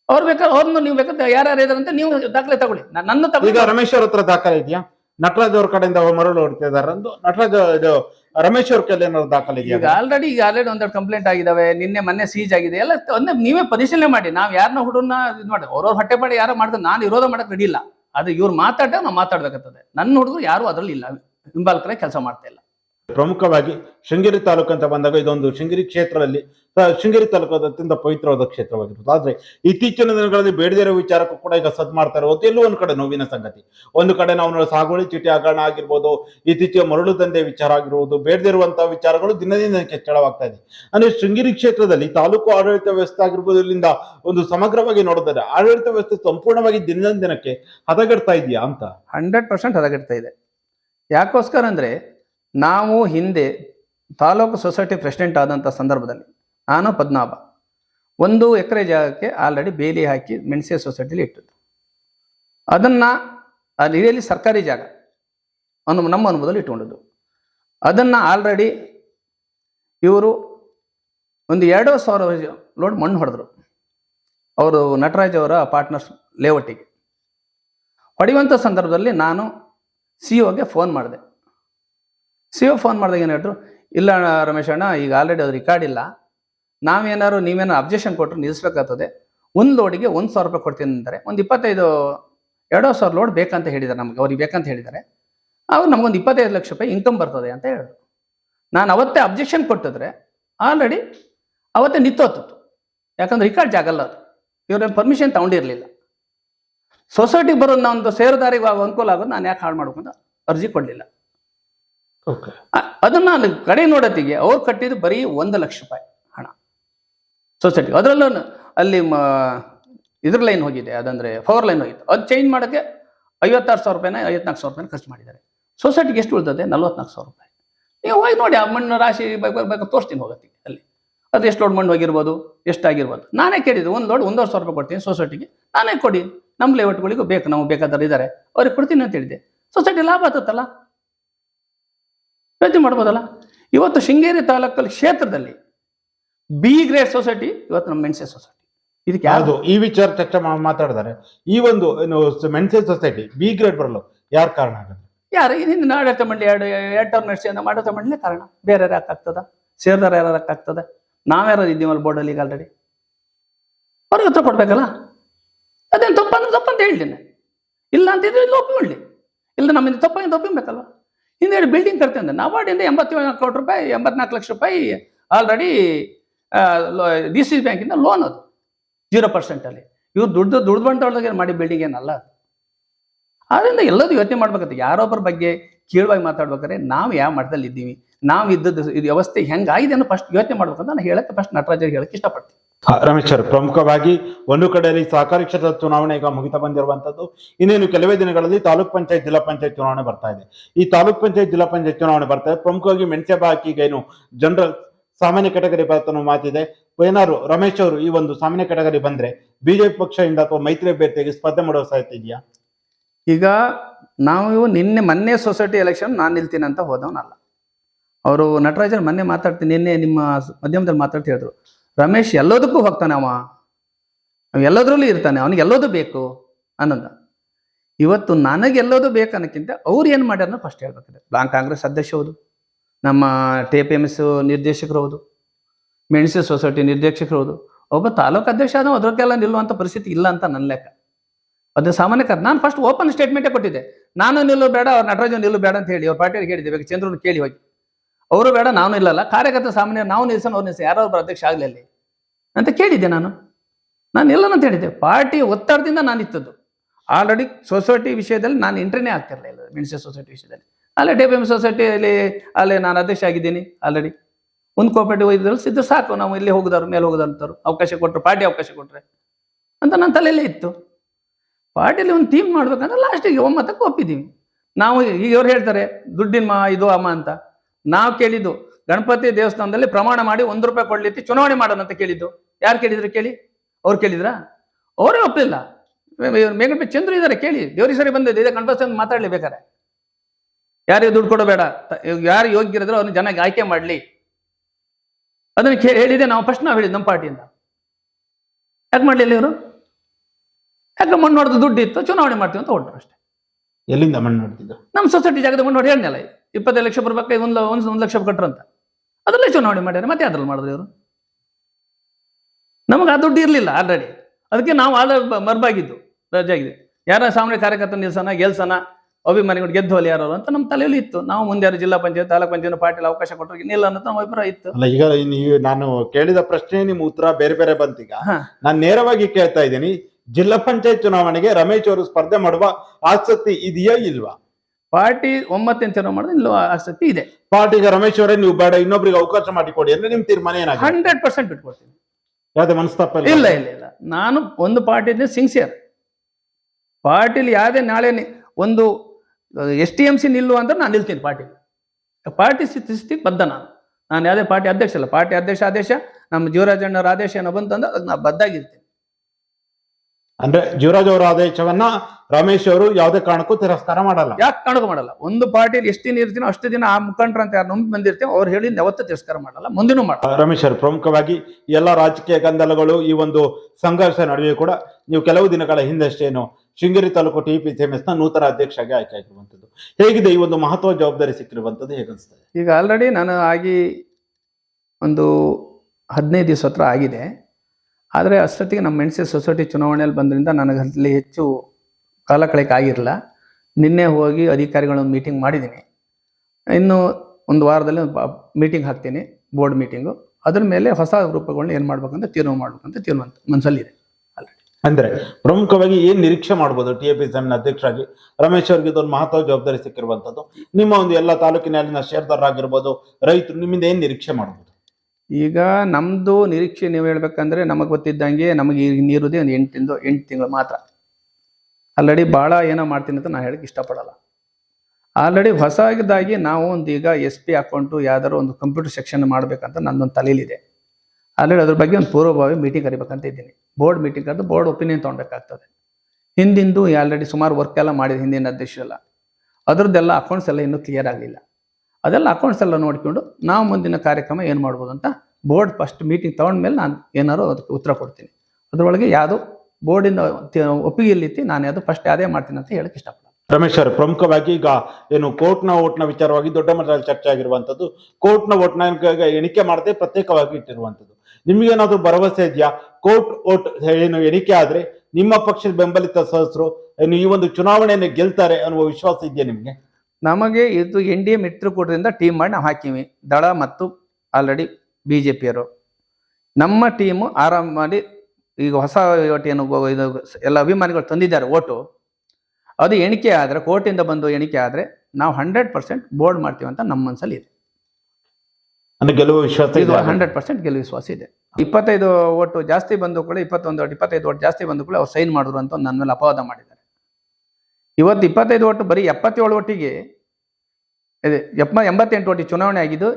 ಅವ್ರು ಬೇಕಾದ್ರೆ ಅವ್ರನ್ನು ನೀವು ಬೇಕಾದ್ರೆ ಯಾರ್ಯಾರು ಇದಾರಂತ ನೀವು ದಾಖಲೆ ತಗೊಳ್ಳಿ. ನನ್ನ ಈಗ ತಗೊಳ್ಳಿ. ರಮೇಶ್ ಅವ್ರ ಹತ್ರ ದಾಖಲೆ ಇದೆಯಾ? ನಟರಾಜ್ ಅವ್ರ ಕಡೆಯಿಂದ ಮರಳು ಹೊಡ್ತಾ ಇದಾರೆ ನಟರಾಜ್, ಇದು ರಮೇಶ್ ಅವ್ರ ಕೈಲಿ ಏನಾದ್ರು ದಾಖಲೆ ಈಗ ಆಲ್ರೆಡಿ ಈಗ ಆಲ್ರೆಡಿ ಒಂದೆರಡು ಕಂಪ್ಲೇಂಟ್ ಆಗಿದಾವೆ, ನಿನ್ನೆ ಮೊನ್ನೆ ಸೀಜ್ ಆಗಿದೆ, ಎಲ್ಲ ಒಂದ್ ನೀವೇ ಪರಿಶೀಲನೆ ಮಾಡಿ, ನಾವ್ ಯಾರನ್ನ ಹುಡುಗನ ಇದು ಮಾಡಿ ಅವ್ರವ್ರ ಹೊಟ್ಟೆ ಮಾಡಿ ಯಾರೋ ಮಾಡಿದ್ರೆ, ನಾನು ವಿರೋಧ ಮಾಡಕ್ ರೆಡಿ ಇಲ್ಲ. ಅದು ಇವ್ರು ಮಾತಾಡ ನಾವು ಮಾತಾಡ್ಬೇಕಾಗ್ತದೆ. ನನ್ನ ಹುಡುಗರು ಯಾರು ಅದರಲ್ಲಿ ಇಲ್ಲ ಹಿಂಬಾಲಕರೇ ಕೆಲಸ ಮಾಡ್ತಾ ಇಲ್ಲ. ಪ್ರಮುಖವಾಗಿ ಶೃಂಗೇರಿ ತಾಲೂಕು ಅಂತ ಬಂದಾಗ ಇದೊಂದು ಶೃಂಗೇರಿ ಕ್ಷೇತ್ರದಲ್ಲಿ ಶೃಂಗೇರಿ ತಾಲೂಕು ಅತ್ಯಂತ ಪವಿತ್ರವಾದ ಕ್ಷೇತ್ರವಾಗಿರುತ್ತೆ ಆದ್ರೆ ಇತ್ತೀಚಿನ ದಿನಗಳಲ್ಲಿ ಬೇಡದೇ ಇರೋ ವಿಚಾರಕ್ಕೂ ಕೂಡ ಈಗ ಸದ್ ಮಾಡ್ತಾ ಇರೋದು ಎಲ್ಲೋ ಒಂದ್ ಕಡೆ ನೋವಿನ ಸಂಗತಿ. ಒಂದು ಕಡೆ ನಾವು ಸಾಗುವಳಿ ಚೀಟಿ ಹಗರಣ ಆಗಿರ್ಬೋದು, ಇತ್ತೀಚೆಗೆ ಮರಳು ದಂಧೆ ವಿಚಾರ ಆಗಿರ್ಬೋದು ಬೇಡದಿರುವಂತಹ ವಿಚಾರಗಳು ದಿನದಿಂದ ಹೆಚ್ಚಳವಾಗ್ತಾ ಇದೆ. ಅಂದ್ರೆ ಶೃಂಗೇರಿ ಕ್ಷೇತ್ರದಲ್ಲಿ ತಾಲೂಕು ಆಡಳಿತ ವ್ಯವಸ್ಥೆ ಆಗಿರ್ಬೋದು, ಇಲ್ಲಿಂದ ಒಂದು ಸಮಗ್ರವಾಗಿ ನೋಡಿದರೆ ಆಡಳಿತ ವ್ಯವಸ್ಥೆ ಸಂಪೂರ್ಣವಾಗಿ ದಿನದಿಂದ ದಿನಕ್ಕೆ ಹದಗೆಡ್ತಾ ಇದೆಯಾ ಅಂತ? ಹಂಡ್ರೆಡ್ ಪರ್ಸೆಂಟ್ ಹದಗೆಡ್ತಾ ಇದೆ. ಯಾಕೋಸ್ಕರ ಅಂದ್ರೆ ನಾವು ಹಿಂದೆ ತಾಲೂಕು ಸೊಸೈಟಿ ಪ್ರೆಸಿಡೆಂಟ್ ಆದಂಥ ಸಂದರ್ಭದಲ್ಲಿ ನಾನು ಪದ್ಮನಾಭ ಒಂದು ಎಕರೆ ಜಾಗಕ್ಕೆ ಆಲ್ರೆಡಿ ಬೇಲಿ ಹಾಕಿ ಮೆಣಸೆ ಸೊಸೈಟಿಲಿ ಇಟ್ಟಿದ್ದು. ಅದನ್ನು ಅಲ್ಲಿ ಇಲ್ಲಿ ಸರ್ಕಾರಿ ಜಾಗ ಅನು ನಮ್ಮ ಅನುಭವದಲ್ಲಿ ಇಟ್ಕೊಂಡದ್ದು ಅದನ್ನು ಆಲ್ರೆಡಿ ಇವರು ಒಂದು ಎರಡು ಸಾವಿರ ಲೋಡ್ ಮಣ್ಣು ಹೊಡೆದ್ರು. ಅವರು ನಟರಾಜ್ ಅವರ ಪಾರ್ಟ್ನರ್ಸ್ ಲೇಔಟಿಗೆ ಹೊಡೆಯುವಂಥ ಸಂದರ್ಭದಲ್ಲಿ ನಾನು ಸಿ ಒಗೆ ಫೋನ್ ಮಾಡಿದೆ. ಸಿ ಒ ಫೋನ್ ಮಾಡಿದಾಗ ಏನು ಹೇಳಿದ್ರು, ಇಲ್ಲ ರಮೇಶ್ ಅಣ್ಣ, ಈಗ ಆಲ್ರೆಡಿ ಅದು ರೆಕಾರ್ಡ್ ಇಲ್ಲ. ನಾವೇನಾದ್ರು ನೀವೇನೋ ಅಬ್ಜೆಕ್ಷನ್ ಕೊಟ್ಟರು ನಿಲ್ಲಿಸ್ಬೇಕಾಗ್ತದೆ. ಒಂದು ಲೋಡಿಗೆ ಒಂದು ಸಾವಿರ ರೂಪಾಯಿ ಕೊಡ್ತೀನಿ ಅಂತಾರೆ. ಒಂದು ಇಪ್ಪತ್ತೈದು, ಎರಡೋ ಸಾವಿರ ಲೋಡ್ ಬೇಕಂತ ಹೇಳಿದ್ದಾರೆ ನಮ್ಗೆ, ಅವ್ರಿಗೆ ಬೇಕಂತ ಹೇಳಿದ್ದಾರೆ. ಅವ್ರು ನಮಗೊಂದು ಇಪ್ಪತ್ತೈದು ಲಕ್ಷ ರೂಪಾಯಿ ಇನ್ಕಮ್ ಬರ್ತದೆ ಅಂತ ಹೇಳಿದ್ರು. ನಾನು ಅವತ್ತೇ ಅಬ್ಜೆಕ್ಷನ್ ಕೊಟ್ಟಿದ್ರೆ ಆಲ್ರೆಡಿ ಅವತ್ತೇ ನಿಂತೋತಿತ್ತು ಯಾಕಂದ್ರೆ ರಿಕಾರ್ಡ್ ಜಾಗಲ್ಲ ಅದು. ಇವ್ರೇನು ಪರ್ಮಿಷನ್ ತಗೊಂಡಿರಲಿಲ್ಲ. ಸೊಸೈಟಿಗೆ ಬರೋ ಒಂದು ಸೇರುದಾರಿಗೆ ಅನುಕೂಲ ಆಗೋದು ನಾನು ಯಾಕೆ ಹಾಳು ಮಾಡ್ಕೊಂಡು ಅರ್ಜಿ ಕೊಡಲಿಲ್ಲ. ಅದನ್ನ ಕಡೆ ನೋಡತ್ತಿಗೆ, ಅವ್ರು ಕಟ್ಟಿದ್ದು ಬರೀ ಒಂದು ಲಕ್ಷ ರೂಪಾಯಿ ಹಣ. ಸೊಸೈಟಿ ಅದರಲ್ಲೂ ಅಲ್ಲಿ ಇದ್ರ ಲೈನ್ ಹೋಗಿದೆ, ಅದಂದ್ರೆ ಪವರ್ ಲೈನ್ ಹೋಗಿತ್ತು. ಅದು ಚೇಂಜ್ ಮಾಡೋಕ್ಕೆ ಐವತ್ತಾರು ಸಾವಿರ ರೂಪಾಯಿನ ಐವತ್ನಾಲ್ಕು ಸಾವಿರ ರೂಪಾಯಿನ ಖರ್ಚು ಮಾಡಿದ್ದಾರೆ. ಸೊಸೈಟಿಗೆ ಎಷ್ಟು ಉಳ್ತದೆ? ನಲ್ವತ್ನಾಲ್ಕು ಸಾವಿರ ರೂಪಾಯಿ. ನೀವು ಹೋಗಿ ನೋಡಿ ಆ ಮಣ್ಣು ರಾಶಿ ಬೇಕಾದ್ರೆ ತೋರಿಸ್ತೀನಿ ಹೋಗತ್ತಿ ಅಲ್ಲಿ. ಅದು ಎಷ್ಟು ಲೋಡ್ ಮಣ್ಣು ಹೋಗಿರ್ಬೋದು ಎಷ್ಟಾಗಿರ್ಬೋದು. ನಾನೇ ಕೇಳಿದ್ದು, ಒಂದು ಲೋಡ್ ಒಂದೂವರೆ ಸಾವಿರ ರೂಪಾಯಿ ಕೊಡ್ತೀನಿ ಸೊಸೈಟಿಗೆ ನಾನೇ ಕೊಡಿ ನಮ್ಮ ಲೇಔಟ್ಗಳಿಗೂ ಬೇಕು ನಾವು ಬೇಕಾದ್ರೆ ಇದ್ದಾರೆ ಅವ್ರಿಗೆ ಕೊಡ್ತೀನಿ ಅಂತ ಹೇಳಿದೆ ಸೊಸೈಟಿ ಲಾಭ ಆತತ್ತಲ್ಲ? ಯೋಚನೆ ಮಾಡ್ಬೋದಲ್ಲ? ಇವತ್ತು ಶೃಂಗೇರಿ ತಾಲೂಕಲ್ಲಿ ಕ್ಷೇತ್ರದಲ್ಲಿ ಬಿ ಗ್ರೇಡ್ ಸೊಸೈಟಿ ಇವತ್ತು ನಮ್ಮ ಮೆಣಸೆ ಸೊಸೈಟಿ ಇದಕ್ಕೆ ಯಾವುದು ಈ ವಿಚಾರ ಚರ್ಚೆ ಮಾತಾಡಿದ್ದಾರೆ ಈ ಒಂದು ಏನು ಮೆನ್ಸೆ ಸೊಸೈಟಿ ಬಿ ಗ್ರೇಡ್ ಬರಲು ಯಾರು ಕಾರಣ ಆಗುತ್ತೆ? ಯಾರು? ಹಿಂದಿನ ಆಡಳಿತ ಮಂಡಳಿ ಎರಡು ಎರಡು ಟರ್ಮ್ ನಡೆಸಿ ಆಡಳಿತ ಮಂಡಳಿ ಕಾರಣ. ಬೇರೆ ಯಾರು ಆಗ್ತದ? ಸೇರ್ದಾರ ಯಾರು ಆಗ್ತದ? ನಾವ್ಯಾರು ಇದ್ದೀವಲ್ಲ ಬೋರ್ಡಲ್ಲಿ ಈಗ ಆಲ್ರೆಡಿ ಅವ್ರಿಗೆ ಉತ್ತರ ಕೊಡ್ಬೇಕಲ್ಲ? ಅದೇನು ತಪ್ಪಂದ್ರೆ ತಪ್ಪಂತ ಹೇಳ್ತೀನಿ ಇಲ್ಲ ಅಂತಿದ್ರೆ ಇಲ್ಲಿ ಒಪ್ಪಿಕೊಳ್ಳಿ ಇಲ್ಲ ನಮ್ಮಿಂದ ತಪ್ಪಾಗಿ ತಪ್ಪಿಬೇಕಲ್ವ ಹಿಂದೆ ಬಿಲ್ಡಿಂಗ್ ತರ್ತೇನೆ ನಬಾರ್ಡಿಂದ ಎಂಬತ್ತೇಳು ಕೋಟಿ ರೂಪಾಯಿ, ಎಂಬತ್ನಾಲ್ಕು ಲಕ್ಷ ರೂಪಾಯಿ ಆಲ್ರೆಡಿ ಡಿ ಸಿ ಬ್ಯಾಂಕಿಂದ ಲೋನ್ ಅದು. ಜೀರೋ ಪರ್ಸೆಂಟಲ್ಲಿ ಇವ್ರು ದುಡ್ಡು ದುಡ್ಡು ಬಂಡವಾಳದಾಗ ಮಾಡಿ ಬಿಲ್ಡಿಂಗ್ ಏನಲ್ಲ ಆದ್ದರಿಂದ ಎಲ್ಲದೂ ಯೋಚನೆ ಮಾಡ್ಬೇಕಂತ ಯಾರೊಬ್ಬರ ಬಗ್ಗೆ ಕೀಳವಾಗಿ ಮಾತಾಡ್ಬೇಕಾದ್ರೆ ನಾವು ಯಾವ ಮಟ್ಟದಲ್ಲಿ ಇದ್ದೀವಿ ನಾವು ಇದ್ದದ್ದು, ಇದು ವ್ಯವಸ್ಥೆ ಹೆಂಗಾಗಿದೆ ಅನ್ನೋ ಫಸ್ಟ್ ಯೋಚನೆ ಮಾಡ್ಬೇಕಂತ ನಾನು ಹೇಳಕ್ಕೆ ಫಸ್ಟ್ ನಟರಾಜರಿಗೆ ಹೇಳಕ್ಕೆ ಇಷ್ಟಪಡ್ತೀನಿ. ಹ, ರಮೇಶ್ ಸರ್ ಪ್ರಮುಖವಾಗಿ ಒಂದು ಕಡೆಯಲ್ಲಿ ಸಹಕಾರಿ ಕ್ಷೇತ್ರದ ಚುನಾವಣೆ ಈಗ ಮುಗಿತಾ ಬಂದಿರುವಂತದ್ದು. ಇನ್ನೇನು ಕೆಲವೇ ದಿನಗಳಲ್ಲಿ ತಾಲೂಕ್ ಪಂಚಾಯತ್ ಜಿಲ್ಲಾ ಪಂಚಾಯತ್ ಚುನಾವಣೆ ಬರ್ತಾ ಇದೆ. ಈ ತಾಲೂಕ್ ಪಂಚಾಯತ್ ಜಿಲ್ಲಾ ಪಂಚಾಯತ್ ಚುನಾವಣೆ ಬರ್ತಾ ಇದೆ. ಪ್ರಮುಖವಾಗಿ ಮೆಣಸೆ ಬಾಕಿ ಈಗ ಏನು ಜನರಲ್ ಸಾಮಾನ್ಯ ಕೆಟಗರಿ ಬರ್ತನೋ ಮಾತಿದೆ. ಏನಾದ್ರು ರಮೇಶ್ ಅವರು ಈ ಒಂದು ಸಾಮಾನ್ಯ ಕೆಟಗರಿ ಬಂದ್ರೆ ಬಿಜೆಪಿ ಪಕ್ಷದಿಂದ ಅಥವಾ ಮೈತ್ರಿ ಅಭ್ಯರ್ಥಿಗೆ ಸ್ಪರ್ಧೆ ಮಾಡುವ ಸಾಧ್ಯತೆ ಇದೆಯಾ? ಈಗ ನಾವು ನಿನ್ನೆ ಮೊನ್ನೆ ಸೊಸೈಟಿ ಎಲೆಕ್ಷನ್ ನಾನು ನಿಲ್ತೀನಿ ಅಂತ ಹೋದವನಲ್ಲ. ಅವರು ನಟರಾಜನ್ ಮೊನ್ನೆ ಮಾತಾಡ್ತೀನಿ ನಿನ್ನೆ ನಿಮ್ಮ ಮಾಧ್ಯಮದಲ್ಲಿ ಮಾತಾಡ್ತಿ ಹೇಳಿದ್ರು. ರಮೇಶ್ ಎಲ್ಲದಕ್ಕೂ ಹೋಗ್ತಾನೆ ಅವ. ಅವ ಎಲ್ಲದರಲ್ಲೂ ಇರ್ತಾನೆ, ಅವನಿಗೆ ಎಲ್ಲೋದು ಬೇಕು ಅನ್ನೋದ. ಇವತ್ತು ನನಗೆ ಎಲ್ಲೋದು ಬೇಕು ಅನ್ನೋಕ್ಕಿಂತ ಅವ್ರು ಏನು ಮಾಡ್ಯಾರ ಫಸ್ಟ್ ಹೇಳ್ಬೇಕಿದೆ. ಬ್ಲಾಕ್ ಕಾಂಗ್ರೆಸ್ ಅಧ್ಯಕ್ಷ ಹೌದು, ನಮ್ಮ ಟಿ ಪಿ ಎಂ ಎಸ್ ನಿರ್ದೇಶಕರು ಹೌದು, ಮೆಣಸು ಸೊಸೈಟಿ ನಿರ್ದೇಶಕರು ಹೌದು, ಒಬ್ಬ ತಾಲೂಕು ಅಧ್ಯಕ್ಷ ಆದ ಅದಕ್ಕೆಲ್ಲ ನಿಲ್ಲುವಂಥ ಪರಿಸ್ಥಿತಿ ಇಲ್ಲ ಅಂತ ನನ್ನ ಲೆಕ್ಕ. ಅದು ಸಾಮಾನ್ಯ ನಾನು ಫಸ್ಟ್ ಓಪನ್ ಸ್ಟೇಟ್ಮೆಂಟೇ ಕೊಟ್ಟಿದ್ದೆ. ನಾನು ನಿಲ್ಲು ಬೇಡ ಅವ್ರು ನಟರಾಜನ್ ನಿಲ್ಲು ಬೇಡ ಅಂತ ಹೇಳಿ, ಅವ್ರ ಪಾರ್ಟಿಯವ್ರಿಗೆ ಹೇಳಿದ್ದೆ. ಬೇಕು ಚಂದ್ರನ ಕೇಳಿ ಹೋಗಿ. ಅವರು ಬೇಡ, ನಾನು ಇಲ್ಲಲ್ಲ. ಕಾರ್ಯಕರ್ತ ಸಾಮಾನ್ಯ ನಾವು ನಿಲ್ಸೋಣ, ಅವ್ರು ನಿಲ್ಸ ಯಾರೋ ಅಧ್ಯಕ್ಷ ಆಗಲಿ ಅಲ್ಲಿ. ಅಂತ ಕೇಳಿದ್ದೆ ನಾನು. ನಾನು ಇಲ್ಲ ಅಂತ ಹೇಳಿದ್ದೆ. ಪಾರ್ಟಿ ಒತ್ತಡದಿಂದ ನಾನು ಇತ್ತದ್ದು ಆಲ್ರೆಡಿ ಸೊಸೈಟಿ ವಿಷಯದಲ್ಲಿ ನಾನು ಎಂಟ್ರಿನೇ ಆಗ್ತಿರಲಿಲ್ಲ ಮೆಣಸೆ ಸೊಸೈಟಿ ವಿಷಯದಲ್ಲಿ. ಅಲ್ಲೇ ಡಿ ಪಿ ಎಂ ಸೊಸೈಟಿಯಲ್ಲಿ ಅಲ್ಲೇ ನಾನು ಅಧ್ಯಕ್ಷ ಆಗಿದ್ದೀನಿ ಆಲ್ರೆಡಿ ಒಂದು ಕೋಪರೇಟಿವ್ ಇದ್ರಲ್ಲಿ ಸಿದ್ದು ಸಾಕು. ನಾವು ಇಲ್ಲಿ ಹೋಗೋದವ್ರು, ಮೇಲೆ ಹೋಗೋದಂತವ್ರು. ಅವಕಾಶ ಕೊಟ್ಟರು ಪಾರ್ಟಿ ಅವಕಾಶ ಕೊಟ್ಟರೆ ಅಂತ ನನ್ನ ತಲೆಯಲ್ಲೇ ಇತ್ತು. ಪಾರ್ಟಿಯಲ್ಲಿ ಒಂದು ಟೀಮ್ ಮಾಡ್ಬೇಕಂದ್ರೆ ಲಾಸ್ಟಿಗೆ ಒಮ್ಮತಕ್ಕೆ ಒಪ್ಪಿದ್ದೀವಿ. ನಾವು ಈಗ ಇವ್ರು ಹೇಳ್ತಾರೆ ದುಡ್ಡಿನ ಮಾ ಇದು ಅಮ್ಮ ಅಂತ. ನಾವು ಕೇಳಿದ್ದು ಗಣಪತಿ ದೇವಸ್ಥಾನದಲ್ಲಿ ಪ್ರಮಾಣ ಮಾಡಿ ಒಂದು ರೂಪಾಯಿ ಕೊಡ್ಲಿಕ್ಕೆ ಚುನಾವಣೆ ಮಾಡೋಣ ಅಂತ ಕೇಳಿದ್ದು. ಯಾರು ಕೇಳಿದ್ರು ಕೇಳಿ? ಅವ್ರು ಕೇಳಿದ್ರಾ? ಅವರೇ ಒಪ್ಪಿಲ್ಲ ಮೇಘಪಿ ಚಂದ್ರು ಇದ್ದಾರೆ ಕೇಳಿ. ದೇವ್ರಿಗೆ ಸರಿ ಬಂದಿದೆ ಇದೆ ಗಣಪತಿ ಅಂತ ಮಾತಾಡ್ಲಿ ಬೇಕಾರೆ ಯಾರಿಗೆ ದುಡ್ಡು ಕೊಡಬೇಡ ಬೇಡ ಯಾರು ಯೋಗ್ಯರಿದ್ರು ಅವ್ರನ್ನ ಜನಕ್ಕೆ ಆಯ್ಕೆ ಮಾಡಲಿ. ಅದನ್ನ ಕೇಳಿ ಹೇಳಿದೆ ನಾವು ಫಸ್ಟ್ ನಾವು ಹೇಳಿದ್ದು ನಮ್ಮ ಪಾರ್ಟಿಯಿಂದ ಯಾಕೆ ಮಾಡಲಿಲ್ಲ ಇವರು? ಯಾಕೆ ಮಣ್ಣು ಹೊಡೆದು ದುಡ್ಡು ಇತ್ತು ಚುನಾವಣೆ ಮಾಡ್ತೀವಿ ಅಂತ ಹೊರಟ್ರು ಅಷ್ಟೇ. ಎಲ್ಲಿಂದ ಮಣ್ಣು ನೋಡ್ತಿದ್ದು ನಮ್ಮ ಸೊಸೈಟಿ ಜಾಗದ ಮಣ್ಣು ನೋಡಿ ಹೇಳ್ನಲ್ಲ ಇಪ್ಪತ್ತೈದು ಲಕ್ಷ ಬರ್ಬೇಕು? ಒಂದು ಒಂದು ಒಂದು ಲಕ್ಷ ಕಟ್ರು ಅಂತ ಅದರಲ್ಲೇ ಚುನಾವಣೆ ಮಾಡ್ಯಾರ. ಮತ್ತೆ ಅದ್ರಲ್ಲಿ ಮಾಡಿದ್ರು ಇವರು? ನಮಗೆ ಆ ದುಡ್ಡು ಇರಲಿಲ್ಲ ಆಲ್ರೆಡಿ ಅದಕ್ಕೆ ನಾವು ಆದ ಮರ್ಬಾಗಿದ್ದು ರಜೆ ಆಗಿದೆ ಯಾರ ಸಾಮಾನ್ಯ ಕಾರ್ಯಕರ್ತ ನಿಲ್ಸನ ಗೆಲ್ಸನ ಅಭಿಮಾನಿಗಳು ಗೆದ್ದು ಹೋಲಿ ಯಾರು ಅಂತ ನಮ್ಮ ತಲೆಯಲ್ಲಿ ಇತ್ತು. ನಾವು ಮುಂದೆ ಯಾರು ಜಿಲ್ಲಾ ಪಂಚಾಯತ್ ತಾಲೂಕ್ ಪಂಚಾಯತ್ ಪಾರ್ಟಿಲಿ ಅವಕಾಶ ಕೊಟ್ಟರು ಇನ್ನಿಲ್ಲ ಅಂತ ನಮ್ಮ ಅಭಿಪ್ರಾಯ ಇತ್ತು. ಅಲ್ಲ ಈಗ ನೀವು ನಾನು ಕೇಳಿದ ಪ್ರಶ್ನೆ ನಿಮ್ಮ ಉತ್ತರ ಬೇರೆ ಬೇರೆ ಬಂತೀಗ. ನಾನು ನೇರವಾಗಿ ಕೇಳ್ತಾ ಇದ್ದೀನಿ ಜಿಲ್ಲಾ ಪಂಚಾಯತ್ ಚುನಾವಣೆಗೆ ರಮೇಶ್ ಅವರು ಸ್ಪರ್ಧೆ ಮಾಡುವ ಆಸಕ್ತಿ ಇದೆಯಾ ಇಲ್ವಾ? ಪಾರ್ಟಿ ಒಮ್ಮತ್ತಿನ ಚುನಾವಣೆ ಮಾಡಿದ್ರೆ ನಿಲ್ಲುವ ಆಸಕ್ತಿ ಇದೆ. ಪಾರ್ಟಿಗೆ ರಮೇಶ್ ಅವರೇ ನೀವು ಬೇಡ ಇನ್ನೊಬ್ರಿಗೆ ಅವಕಾಶ ಮಾಡಿಕೊಡಿ ಅಂದ್ರೆ ನಿಮ್ ತೀರ್ಮಾನ ಏನಾಗಿದೆ? ಹಂಡ್ರೆಡ್ ಪರ್ಸೆಂಟ್ ಬಿಟ್ಕೊಡ್ತೀನಿ. ಯಾವ್ದೇ ಮನಸ್ತಾಪ ಇಲ್ಲ ಇಲ್ಲ ಇಲ್ಲ. ನಾನು ಒಂದು ಪಾರ್ಟಿ ಸಿನ್ಸಿಯರ್ ಪಾರ್ಟಿಲಿ ಯಾವುದೇ ನಾಳೆ ನಿ- ಒಂದು ಎಸ್ ಟಿ ಎಂ ಸಿ ನಿಲ್ಲು ಅಂದ್ರೆ ನಾನು ನಿಲ್ತೀನಿ ಪಾರ್ಟಿ ಪಾರ್ಟಿ ಸ್ಥಿತಿ ಬದ್ಧ ನಾನು. ನಾನು ಯಾವುದೇ ಪಾರ್ಟಿ ಅಧ್ಯಕ್ಷ ಅಲ್ಲ. ಪಾರ್ಟಿ ಅಧ್ಯಕ್ಷ ಆದೇಶ ನಮ್ಮ ಜೀವರಾಜಣ್ಣವ್ರ ಆದೇಶ ಏನೋ ಬಂತಂದ್ರೆ ಅದಕ್ಕೆ ನಾನು ಬದ್ದಾಗಿರ್ತೀನಿ ಅಂದ್ರೆ ಜೀವರಾಜ್ ಅವರ ಆದೇಶವನ್ನ ರಮೇಶ್ ಅವರು ಯಾವುದೇ ಕಾರಣಕ್ಕೂ ತಿರಸ್ಕಾರ ಮಾಡಲ್ಲ. ಯಾಕೆ ಕಾಣದು ಮಾಡಲ್ಲ? ಒಂದು ಪಾರ್ಟಿಲಿ ಎಷ್ಟು ದಿನ ಇರ್ತೀನೋ ಅಷ್ಟು ದಿನ ಆ ಮುಖಂಡ್ರ ಅಂತ ಯಾರು ನಂಬಿ ಬಂದಿರ್ತೀವಿ ಅವ್ರು ಹೇಳಿ ಯಾವತ್ತೂ ತಿರಸ್ಕಾರ ಮಾಡಲ್ಲ ಮುಂದಿನ ಮಾಡಲ್ಲ ರಮೇಶ್ ಅವರು ಪ್ರಮುಖವಾಗಿ ಎಲ್ಲ ರಾಜಕೀಯ ಗಂದಲಗಳು ಈ ಒಂದು ಸಂಘರ್ಷ ನಡುವೆ ಕೂಡ ನೀವು ಕೆಲವು ದಿನಗಳ ಹಿಂದಷ್ಟೇನು ಶೃಂಗೇರಿ ತಾಲೂಕು ಟಿ ಪಿ ನ ನೂತನ ಅಧ್ಯಕ್ಷರಾಗಿ ಆಯ್ಕೆ ಆಗಿರುವಂಥದ್ದು. ಹೇಗಿದೆ ಈ ಒಂದು ಮಹತ್ವ ಜವಾಬ್ದಾರಿ ಸಿಕ್ಕಿರುವಂತದ್ದು ಹೇಗನ್ಸ್ತದೆ ಈಗ ಆಲ್ರೆಡಿ ನಾನು ಆಗಿ ಒಂದು ಹದಿನೈದು ದಿವಸ ಹತ್ರ ಆಗಿದೆ. ಆದರೆ ಅಷ್ಟೊತ್ತಿಗೆ ನಮ್ಮ ಮೆಣಸೆ ಸೊಸೈಟಿ ಚುನಾವಣೆಯಲ್ಲಿ ಬಂದ್ರಿಂದ ನನಗೆ ಅಲ್ಲಿ ಹೆಚ್ಚು ಕಾಲ ಕಳೆಯಕ್ಕೆ ನಿನ್ನೆ ಹೋಗಿ ಅಧಿಕಾರಿಗಳೊಂದು ಮೀಟಿಂಗ್ ಮಾಡಿದ್ದೀನಿ. ಇನ್ನು ಒಂದು ವಾರದಲ್ಲಿ ಮೀಟಿಂಗ್ ಹಾಕ್ತೀನಿ ಬೋರ್ಡ್ ಮೀಟಿಂಗು ಅದ್ರ ಮೇಲೆ ಹೊಸ ರೂಪಗಳನ್ನ ಏನು ಮಾಡ್ಬೇಕಂತ ತೀರ್ಮಾನ ಮಾಡ್ಬೇಕಂತ ತೀರ್ಮಾನ ಮನಸ್ಸಲ್ಲಿದೆ ಆಲ್ರೆಡಿ ಅಂದ್ರೆ ಪ್ರಮುಖವಾಗಿ ಏನ್ ನಿರೀಕ್ಷೆ ಮಾಡಬಹುದು ಟಿ ಎ ಪಿ ಅಧ್ಯಕ್ಷರಾಗಿ? ರಮೇಶ್ ಅವರಿಗೆ ಇದೊಂದು ಮಹತ್ವ ಜವಾಬ್ದಾರಿ ಸಿಕ್ಕಿರುವಂತದ್ದು. ನಿಮ್ಮ ಒಂದು ಎಲ್ಲ ತಾಲೂಕಿನಲ್ಲಿನ ಶೇರ್ದಾರರಾಗಿರ್ಬೋದು ರೈತರು ನಿಮ್ಮಿಂದ ಏನ್ ನಿರೀಕ್ಷೆ ಮಾಡಬಹುದು ಈಗ ನಮ್ಮದು ನಿರೀಕ್ಷೆ ನೀವು ಹೇಳ್ಬೇಕಂದ್ರೆ ನಮಗೆ ಗೊತ್ತಿದ್ದಂಗೆ ನಮಗೆ ಈಗ ನೀರುದೇ ಒಂದು ಎಂಟು ತಿಂಗಳು ಎಂಟು ತಿಂಗಳು ಮಾತ್ರ. ಆಲ್ರೆಡಿ ಭಾಳ ಏನೋ ಮಾಡ್ತೀನಿ ಅಂತ ನಾನು ಹೇಳಕ್ಕೆ ಇಷ್ಟಪಡಲ್ಲ. ಆಲ್ರೆಡಿ ಹೊಸದಾಗಿ ನಾವು ಒಂದು ಈಗ ಎಸ್ ಪಿ ಅಕೌಂಟು ಯಾವ್ದಾದ್ರು ಒಂದು ಕಂಪ್ಯೂಟರ್ ಸೆಕ್ಷನ್ ಮಾಡಬೇಕಂತ ನನ್ನೊಂದು ತಲೆಯಲ್ಲಿದೆ ಆಲ್ರೆಡಿ ಅದ್ರ ಬಗ್ಗೆ ಒಂದು ಪೂರ್ವಭಾವಿ ಮೀಟಿಂಗ್ ಕರಿಬೇಕಂತ ಇದ್ದೀನಿ. ಬೋರ್ಡ್ ಮೀಟಿಂಗ್ ಕರೆದು ಬೋರ್ಡ್ ಒಪಿನಿಯನ್ ತೊಗೊಬೇಕಾಗ್ತದೆ. ಹಿಂದಿಂದು ಆಲ್ರೆಡಿ ಸುಮಾರು ವರ್ಕ್ ಎಲ್ಲ ಮಾಡಿದ ಹಿಂದಿನ ಅಧ್ಯಕ್ಷರೆಲ್ಲ. ಅದರದ್ದೆಲ್ಲ ಅಕೌಂಟ್ಸ್ ಎಲ್ಲ ಇನ್ನೂ ಕ್ಲಿಯರ್ ಆಗಲಿಲ್ಲ. ಅದೆಲ್ಲ ಅಕೌಂಟ್ಸ್ ಎಲ್ಲ ನೋಡಿಕೊಂಡು ನಾವು ಮುಂದಿನ ಕಾರ್ಯಕ್ರಮ ಏನು ಮಾಡ್ಬೋದು ಅಂತ ಬೋರ್ಡ್ ಫಸ್ಟ್ ಮೀಟಿಂಗ್ ತಗೊಂಡ್ಮೇಲೆ ನಾನು ಏನಾದ್ರು ಅದಕ್ಕೆ ಉತ್ತರ ಕೊಡ್ತೀನಿ. ಅದರೊಳಗೆ ಯಾವುದು ಬೋರ್ಡಿಂದ ಒಪ್ಪಿಗೆಯಲ್ಲಿತ್ತಿ ನಾನು ಯಾವುದು ಫಸ್ಟ್ ಯಾವುದೇ ಮಾಡ್ತೀನಿ ಅಂತ ಹೇಳಕ್ಕೆ ಇಷ್ಟಪಡ್ತೀನಿ ರಮೇಶ್ ಸರ್, ಪ್ರಮುಖವಾಗಿ ಈಗ ಏನು ಕೋರ್ಟ್ನ ಓಟ್ನ ವಿಚಾರವಾಗಿ ದೊಡ್ಡ ಮಟ್ಟದಲ್ಲಿ ಚರ್ಚೆ ಆಗಿರುವಂತದ್ದು ಕೋರ್ಟ್ನ ಓಟ್ನ ಎಣಿಕೆ ಮಾಡದೆ ಪ್ರತ್ಯೇಕವಾಗಿ ಇಟ್ಟಿರುವಂಥದ್ದು. ನಿಮ್ಗೇನಾದ್ರೂ ಭರವಸೆ ಇದೆಯಾ? ಕೋರ್ಟ್ ಓಟ್ ಏನು ಎಣಿಕೆ ಆದ್ರೆ ನಿಮ್ಮ ಪಕ್ಷದ ಬೆಂಬಲಿತ ಸದಸ್ಯರು ಏನು ಈ ಒಂದು ಚುನಾವಣೆಯನ್ನು ಗೆಲ್ತಾರೆ ಅನ್ನುವ ವಿಶ್ವಾಸ ಇದೆಯಾ ನಿಮ್ಗೆ? ನಮಗೆ ಇದು ಎನ್ ಡಿ ಎ ಮಿತ್ರಕೂಟದಿಂದ ಟೀಮ್ ಮಾಡಿ ನಾವು ಹಾಕಿವಿ. ದಳ ಮತ್ತು ಆಲ್ರೆಡಿ ಬಿ ಜೆ ಪಿಯರು ನಮ್ಮ ಟೀಮು ಆರಾಮ್ ಮಾಡಿ ಈಗ ಹೊಸ ಏನು ಇದು ಎಲ್ಲ ಅಭಿಮಾನಿಗಳು ತಂದಿದ್ದಾರೆ ಓಟು. ಅದು ಎಣಿಕೆ ಆದರೆ ಕೋರ್ಟಿಂದ ಬಂದು ಎಣಿಕೆ ಆದರೆ ನಾವು ಹಂಡ್ರೆಡ್ ಪರ್ಸೆಂಟ್ ಬೋರ್ಡ್ ಮಾಡ್ತೀವಿ ಅಂತ ನಮ್ಮ ಮನಸ್ಸಲ್ಲಿ ಇದೆ. ಗೆಲುವು ವಿಶ್ವಾಸ ಇದು ಇದೆ ಹಂಡ್ರೆಡ್ ಪರ್ಸೆಂಟ್ ಗೆಲುವು ವಿಶ್ವಾಸ ಇದೆ. ಇಪ್ಪತ್ತೈದು ಓಟು ಜಾಸ್ತಿ ಬಂದು ಕೂಡ ಇಪ್ಪತ್ತೊಂದು ಓಟ್ ಇಪ್ಪತ್ತೈದು ಓಟ್ ಜಾಸ್ತಿ ಬಂದು ಕೂಡ ಅವ್ರು ಸೈನ್ ಮಾಡಿದ್ರು ಅಂತ ನನ್ನ ಮೇಲೆ ಅಪವಾದ ಮಾಡಿದ್ದಾರೆ. ಇವತ್ತು ಇಪ್ಪತ್ತೈದು ಒಟ್ಟು, ಬರೀ ಎಪ್ಪತ್ತೇಳು ಒಟ್ಟಿಗೆ ಎಪ್ಪ, ಎಂಬತ್ತೆಂಟು ಒಟ್ಟಿಗೆ ಚುನಾವಣೆ ಆಗಿದ್ದು,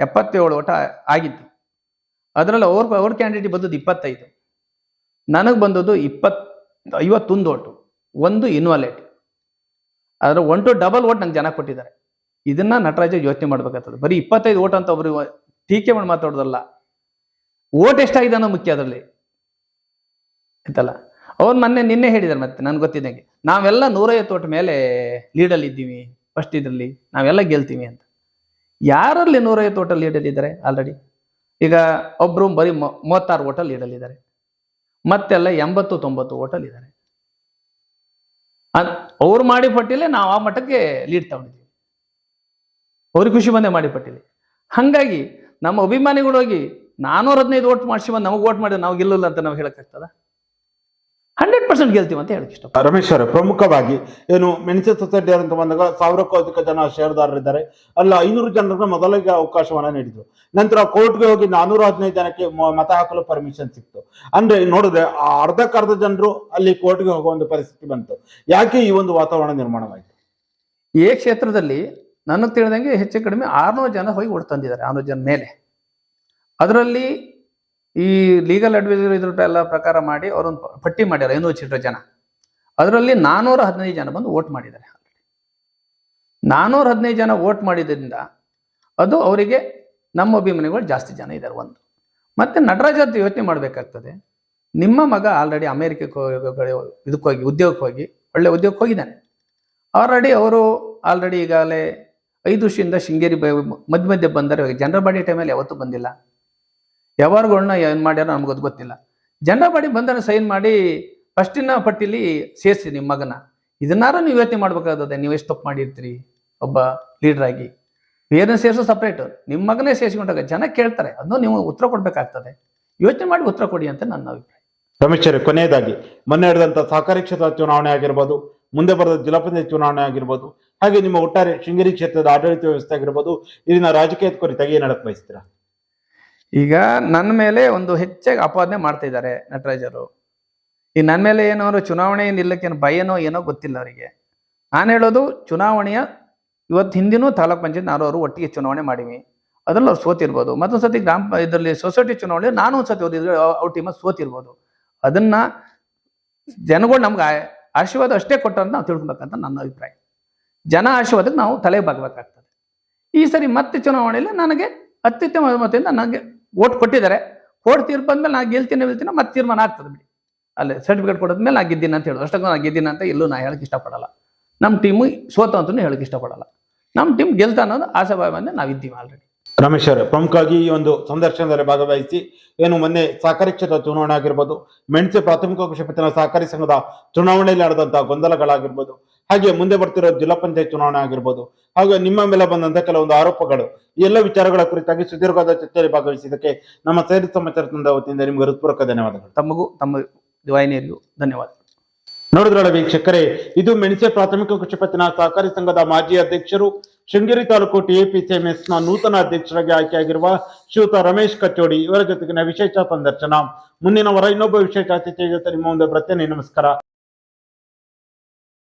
ಎಪ್ಪತ್ತೇಳು ಓಟ ಆಗಿತ್ತು. ಅದರಲ್ಲಿ ಅವ್ರ ಅವ್ರ ಕ್ಯಾಂಡಿಡೇಟ್ ಬಂದದ್ದು ಇಪ್ಪತ್ತೈದು. ನನಗೆ ಬಂದದ್ದು ಇಪ್ಪತ್, ಐವತ್ತೊಂದು ಓಟು ಒಂದು ಇನ್ವಾಲೇಟ್. ಅದರ ಒನ್ ಟು ಡಬಲ್ ಓಟ್ ನಂಗೆ ಜನ ಕೊಟ್ಟಿದ್ದಾರೆ. ಇದನ್ನ ನಟರಾಜ ಯೋಚನೆ ಮಾಡ್ಬೇಕಾಗ್ತದೆ. ಬರೀ ಇಪ್ಪತ್ತೈದು ಓಟ್ ಅಂತ ಒಬ್ರು ಟೀಕೆ ಮಾಡಿ ಮಾತಾಡೋದಲ್ಲ ಓಟ್ ಎಷ್ಟಾಗಿದೆ ಅನ್ನೋ ಮುಖ್ಯ ಅದರಲ್ಲಿ. ಆಯ್ತಲ್ಲ? ಅವ್ರು ಮೊನ್ನೆ ನಿನ್ನೆ ಹೇಳಿದಾರೆ ಮತ್ತೆ ನನ್ಗೆ ಗೊತ್ತಿದ್ದಂಗೆ ನಾವೆಲ್ಲ ನೂರೈವತ್ತು ಓಟ್ ಮೇಲೆ ಲೀಡಲ್ಲಿ ಇದ್ದೀವಿ ಫಸ್ಟ್ ಇದರಲ್ಲಿ. ನಾವೆಲ್ಲ ಗೆಲ್ತೀವಿ ಅಂತ. ಯಾರಲ್ಲಿ ನೂರೈವತ್ತು ಓಟಲ್ಲಿ ಲೀಡಲ್ಲಿ ಇದ್ದಾರೆ ಆಲ್ರೆಡಿ ಈಗ ಒಬ್ರು ಬರೀ ಮೂವತ್ತಾರು ಓಟಲ್ಲಿ ಲೀಡಲ್ಲಿ ಇದ್ದಾರೆ. ಮತ್ತೆಲ್ಲ ಎಂಬತ್ತು, ತೊಂಬತ್ತು ಓಟಲ್ ಇದ್ದಾರೆ. ಅವ್ರು ಮಾಡಿ ಪಟ್ಟಿಲೆ ನಾವು ಆ ಮಟ್ಟಕ್ಕೆ ಲೀಡ್ ತಗೊಂಡಿದ್ದೀವಿ. ಅವ್ರಿಗೆ ಖುಷಿ ಬಂದೆ ಮಾಡಿ ಪಟ್ಟಿಲಿ. ಹಂಗಾಗಿ ನಮ್ಮ ಅಭಿಮಾನಿಗಳು ಹೋಗಿ ನಾನೂರ ಹದಿನೈದು ಓಟ್ ಮಾಡಿಸಿ ಬಂದು ನಮಗೆ ಓಟ್ ಮಾಡಿದ್ರೆ ನಾವು ಗೆಲ್ಲಲ್ಲ ಅಂತ ನಾವು ಹೇಳಕ್ಕಾಗ್ತದ ಹಂಡ್ರೆಡ್ ಪರ್ಸೆಂಟ್ ಗೆಲ್ತೀವಿ ಅಂತ ಹೇಳಕ್ ಇಷ್ಟ ರಮೇಶ್ ಅವರೇ ಪ್ರಮುಖವಾಗಿ ಏನು ಮೆಣಸಿನ ಸೊಸೈಟಿ ಅಂತ ಬಂದಾಗ ಸಾವಿರಕ್ಕೂ ಅಧಿಕ ಜನ ಷೇರುದಾರರಿದ್ದಾರೆ ಅಲ್ಲ ಐನೂರು ಜನರಿಗೆ ಮೊದಲಿಗೆ ಅವಕಾಶವನ್ನ ನೀಡಿದ್ರು. ನಂತರ ಕೋರ್ಟ್ಗೆ ಹೋಗಿ ನಾನೂರ ಹದಿನೈದು ಜನಕ್ಕೆ ಮತ ಹಾಕಲು ಪರ್ಮಿಷನ್ ಸಿಕ್ತು. ಅಂದ್ರೆ ನೋಡಿದ್ರೆ ಆ ಅರ್ಧಕ್ಕರ್ಧ ಜನರು ಅಲ್ಲಿ ಕೋರ್ಟ್ಗೆ ಹೋಗುವ ಒಂದು ಪರಿಸ್ಥಿತಿ ಬಂತು. ಯಾಕೆ ಈ ಒಂದು ವಾತಾವರಣ ನಿರ್ಮಾಣವಾಯಿತು? ಈ ಕ್ಷೇತ್ರದಲ್ಲಿ ನನಗೆ ತಿಳಿದಂಗೆ ಹೆಚ್ಚು ಕಡಿಮೆ ಆರ್ನೂರು ಜನ ಹೋಗಿ ಓಟ್ ತಂದಿದ್ದಾರೆ ಆರ್ನೂರು ಜನ ಮೇಲೆ. ಅದರಲ್ಲಿ ಈ ಲೀಗಲ್ ಅಡ್ವೈಸರ್ ಇದ್ರ ಎಲ್ಲ ಪ್ರಕಾರ ಮಾಡಿ ಅವರೊಂದು ಪಟ್ಟಿ ಮಾಡ್ಯಾರ ಐನೂರು ಚಿಲ್ಲರೆ ಜನ. ಅದರಲ್ಲಿ ನಾನೂರ ಹದಿನೈದು ಜನ ಬಂದು ವೋಟ್ ಮಾಡಿದ್ದಾರೆ ನಾನೂರ ಹದಿನೈದು ಜನ ವೋಟ್ ಮಾಡಿದ್ರಿಂದ ಅದು ಅವರಿಗೆ ನಮ್ಮ ಅಭಿಮಾನಿಗಳು ಜಾಸ್ತಿ ಜನ ಇದ್ದಾರೆ ಒಂದು. ಮತ್ತೆ ನಟರಾಜ್ ಅಂತ ಯೋಚನೆ ಮಾಡಬೇಕಾಗ್ತದೆ. ನಿಮ್ಮ ಮಗ ಆಲ್ರೆಡಿ ಅಮೇರಿಕಕ್ಕೆ ಇದಕ್ಕೋಗಿ ಉದ್ಯೋಗಕ್ಕೆ ಹೋಗಿ, ಒಳ್ಳೆ ಉದ್ಯೋಗಕ್ಕೆ ಹೋಗಿದ್ದಾನೆ. ಆಲ್ರೆಡಿ ಅವರು ಆಲ್ರೆಡಿ ಈಗಾಗಲೇ ಐದು ವರ್ಷದಿಂದ ಶೃಂಗೇರಿ ಮಧ್ಯ ಮಧ್ಯೆ ಬಂದರೆ ಜನರ ಬಾಡಿ ಟೈಮಲ್ಲಿ ಯಾವತ್ತೂ ಬಂದಿಲ್ಲ. ಯಾವಾರಗಳನ್ನ ಏನು ಮಾಡ್ಯಾರ ನಮ್ಗೆ ಅದು ಗೊತ್ತಿಲ್ಲ. ಜನರ ಮಾಡಿ ಬಂದರೆ ಸೈನ್ ಮಾಡಿ ಫಸ್ಟಿನ ಪಟ್ಟಿಲಿ ಸೇರಿಸಿ ನಿಮ್ಮ ಮಗನ. ಇದನ್ನಾರು ನೀವು ಯೋಚನೆ ಮಾಡ್ಬೇಕಾಗ್ತದೆ ನೀವು ಎಷ್ಟು ತಪ್ಪು ಮಾಡಿರ್ತೀರಿ ಒಬ್ಬ ಲೀಡರ್ ಆಗಿ. ಬೇರೆ ಸೇರಿಸೋ ಸಪ್ರೇಟ್ ನಿಮ್ಮ ಮಗನೇ ಸೇರಿಸಿಕೊಂಡಾಗ ಜನ ಕೇಳ್ತಾರೆ, ಅದನ್ನು ನೀವು ಉತ್ತರ ಕೊಡ್ಬೇಕಾಗ್ತದೆ. ಯೋಚನೆ ಮಾಡಿ ಉತ್ತರ ಕೊಡಿ ಅಂತ ನನ್ನ ಅಭಿಪ್ರಾಯ. ರಮೇಶ್ವರಿ ಕೊನೆಯದಾಗಿ, ಮೊನ್ನೆ ನಡೆದಂತ ಸಹಕಾರಿ ಕ್ಷೇತ್ರ ಚುನಾವಣೆ ಆಗಿರ್ಬೋದು, ಮುಂದೆ ಬರೆದ ಜಿಲ್ಲಾ ಚುನಾವಣೆ ಆಗಿರ್ಬೋದು, ಹಾಗೆ ನಿಮ್ಮ ಒಟ್ಟಾರೆ ಶೃಂಗೇರಿ ಕ್ಷೇತ್ರದ ಆಡಳಿತ ವ್ಯವಸ್ಥೆ ಆಗಿರ್ಬೋದು, ಇಲ್ಲಿನ ರಾಜಕೀಯದ ಕುರಿತಾಗಿ ಏನ್ ಬಯಸ್ತೀರಾ? ಈಗ ನನ್ನ ಮೇಲೆ ಒಂದು ಹೆಚ್ಚಾಗಿ ಅಪಾದನೆ ಮಾಡ್ತಾ ಇದ್ದಾರೆ ನಟರಾಜರು. ಈ ನನ್ನ ಮೇಲೆ ಏನೋ ಚುನಾವಣೆ ನಿಲ್ಲಕ್ಕೇನು ಭಯನೋ ಏನೋ ಗೊತ್ತಿಲ್ಲ ಅವರಿಗೆ. ನಾನು ಹೇಳೋದು ಚುನಾವಣೆಯ ಇವತ್ತು ಹಿಂದಿನೂ ತಾಲೂಕ್ ಪಂಚಾಯತ್ ನಾನು ಅವರು ಒಟ್ಟಿಗೆ ಚುನಾವಣೆ ಮಾಡಿವಿ. ಅದರಲ್ಲಿ ಅವ್ರು ಸೋತಿರ್ಬೋದು. ಮತ್ತೊಂದು ಸತಿ ಗ್ರಾಮ ಇದರಲ್ಲಿ ಸೊಸೈಟಿ ಚುನಾವಣೆ ನಾನು ಒಂದು ಸತಿ ಓದಿದ್ರೆ ಅವ್ರ ಟೀಮಲ್ಲಿ ಸೋತಿರ್ಬೋದು. ಅದನ್ನ ಜನಗಳು ನಮ್ಗೆ ಆಶೀರ್ವಾದ ಅಷ್ಟೇ ಕೊಟ್ಟಂತ ನಾವು ತಿಳ್ಕೊಬೇಕಂತ ನನ್ನ ಅಭಿಪ್ರಾಯ. ಜನ ಆಶೀರ್ವಾದಕ್ಕೆ ನಾವು ತಲೆ ಬಾಗಬೇಕಾಗ್ತದೆ. ಈ ಸರಿ ಮತ್ತೆ ಚುನಾವಣೆಯಲ್ಲಿ ನನಗೆ ಅತ್ಯುತ್ತಮ ಮತದಿಂದ ನನಗೆ ಓಟ್ ಕೊಟ್ಟಿದ್ದಾರೆ. ಕೋರ್ಟ್ ತೀರ್ಪು ಮೇಲೆ ನಾ ಗೆಲ್ತೀನಿ ಗೆಲ್ತೀನಿ, ಮತ್ತೆ ತೀರ್ಮಾನ ಆಗ್ತದೆ ಬಿಡಿ. ಅಲ್ಲಿ ಸರ್ಟಿಫಿಕೇಟ್ ಕೊಡೋದ್ಮೇಲೆ ನಾ ಗೆದ್ದೀನಿ ಅಂತ ಹೇಳೋದು. ಅಷ್ಟಕ್ಕೆ ನಾ ಗೆದ್ದೀನಿ ಅಂತ ಎಲ್ಲೂ ನಾ ಹೇಳಕ್ಕೆ ಇಷ್ಟಪಡಲ್ಲ. ನಮ್ಮ ಟೀಮು ಸೋತ ಅಂತೂ ಹೇಳಕ್ಕೆ ಇಷ್ಟಪಡಲ್ಲ. ನಮ್ಮ ಟೀಮ್ ಗೆಲ್ತ ಅನ್ನೋದು ಆಸೆ ನಾವಿದ್ದೀವಿ ಆಲ್ರೆಡಿ ರಮೇಶ್ ಅವರೇ, ಪ್ರಮುಖವಾಗಿ ಈ ಒಂದು ಸಂದರ್ಶನದಲ್ಲಿ ಭಾಗವಹಿಸಿ ಏನು ಮೊನ್ನೆ ಸಹಕಾರಿ ಕ್ಷೇತ್ರ ಚುನಾವಣೆ ಆಗಿರ್ಬೋದು, ಮೆಣಸೆ ಪ್ರಾಥಮಿಕ ಕೃಷಿ ಪತ್ತಿನ ಸಹಕಾರಿ ಸಂಘದ ಚುನಾವಣೆಯಲ್ಲಿ ನಡೆದಂತಹ ಗೊಂದಲಗಳಾಗಿರ್ಬೋದು ಹಾಗೆ ಮುಂದೆ ಬರ್ತಿರೋ ಜಿಲ್ಲಾ ಪಂಚಾಯತ್ ಚುನಾವಣೆ ಆಗಿರ್ಬೋದು ಹಾಗೆ ನಿಮ್ಮ ಮೇಲೆ ಬಂದಂತ ಕೆಲವೊಂದು ಆರೋಪಗಳು ಎಲ್ಲ ವಿಚಾರಗಳ ಕುರಿತಾಗಿ ಸುದೀರ್ಘವಾದ ಚರ್ಚೆಯಲ್ಲಿ ಭಾಗವಹಿಸಿದ್ದಕ್ಕೆ ನಮ್ಮ ಸೈರಿ ಸಮಾಚಾರ ತಂದ ವತಿಯಿಂದ ನಿಮ್ಗೆ ಹೃತ್ಪೂರ್ವಕ ಧನ್ಯವಾದಗಳು. ತಮಗೂ ತಮ್ಮ ದಿವಾಯಿನಿಯರಿಗೂ ಧನ್ಯವಾದ. ನೋಡಿದ್ರಲ್ಲ ವೀಕ್ಷಕರೇ ಇದು ಮೆಣಸೆ ಪ್ರಾಥಮಿಕ ಕೃಷಿ ಪತ್ತಿನ ಸಹಕಾರಿ ಸಂಘದ ಮಾಜಿ ಅಧ್ಯಕ್ಷರು ಶೃಂಗೇರಿ ತಾಲೂಕು ಟಿಎಪಿಸಿಎಂಎಸ್ನ ನೂತನ ಅಧ್ಯಕ್ಷರಾಗಿ ಆಯ್ಕೆಯಾಗಿರುವ ಶ್ರೀಯುತ ರಮೇಶ್ ಕಚೋಡಿ ಇವರ ಜೊತೆಗಿನ ವಿಶೇಷ ಸಂದರ್ಶನ. ಮುಂದಿನ ವಾರ ಇನ್ನೊಬ್ಬ ವಿಶೇಷ ಅತಿಥಿ ಜೊತೆ ನಿಮ್ಮ ಮುಂದೆ ಬರ್ತೇನೆ ನಮಸ್ಕಾರ.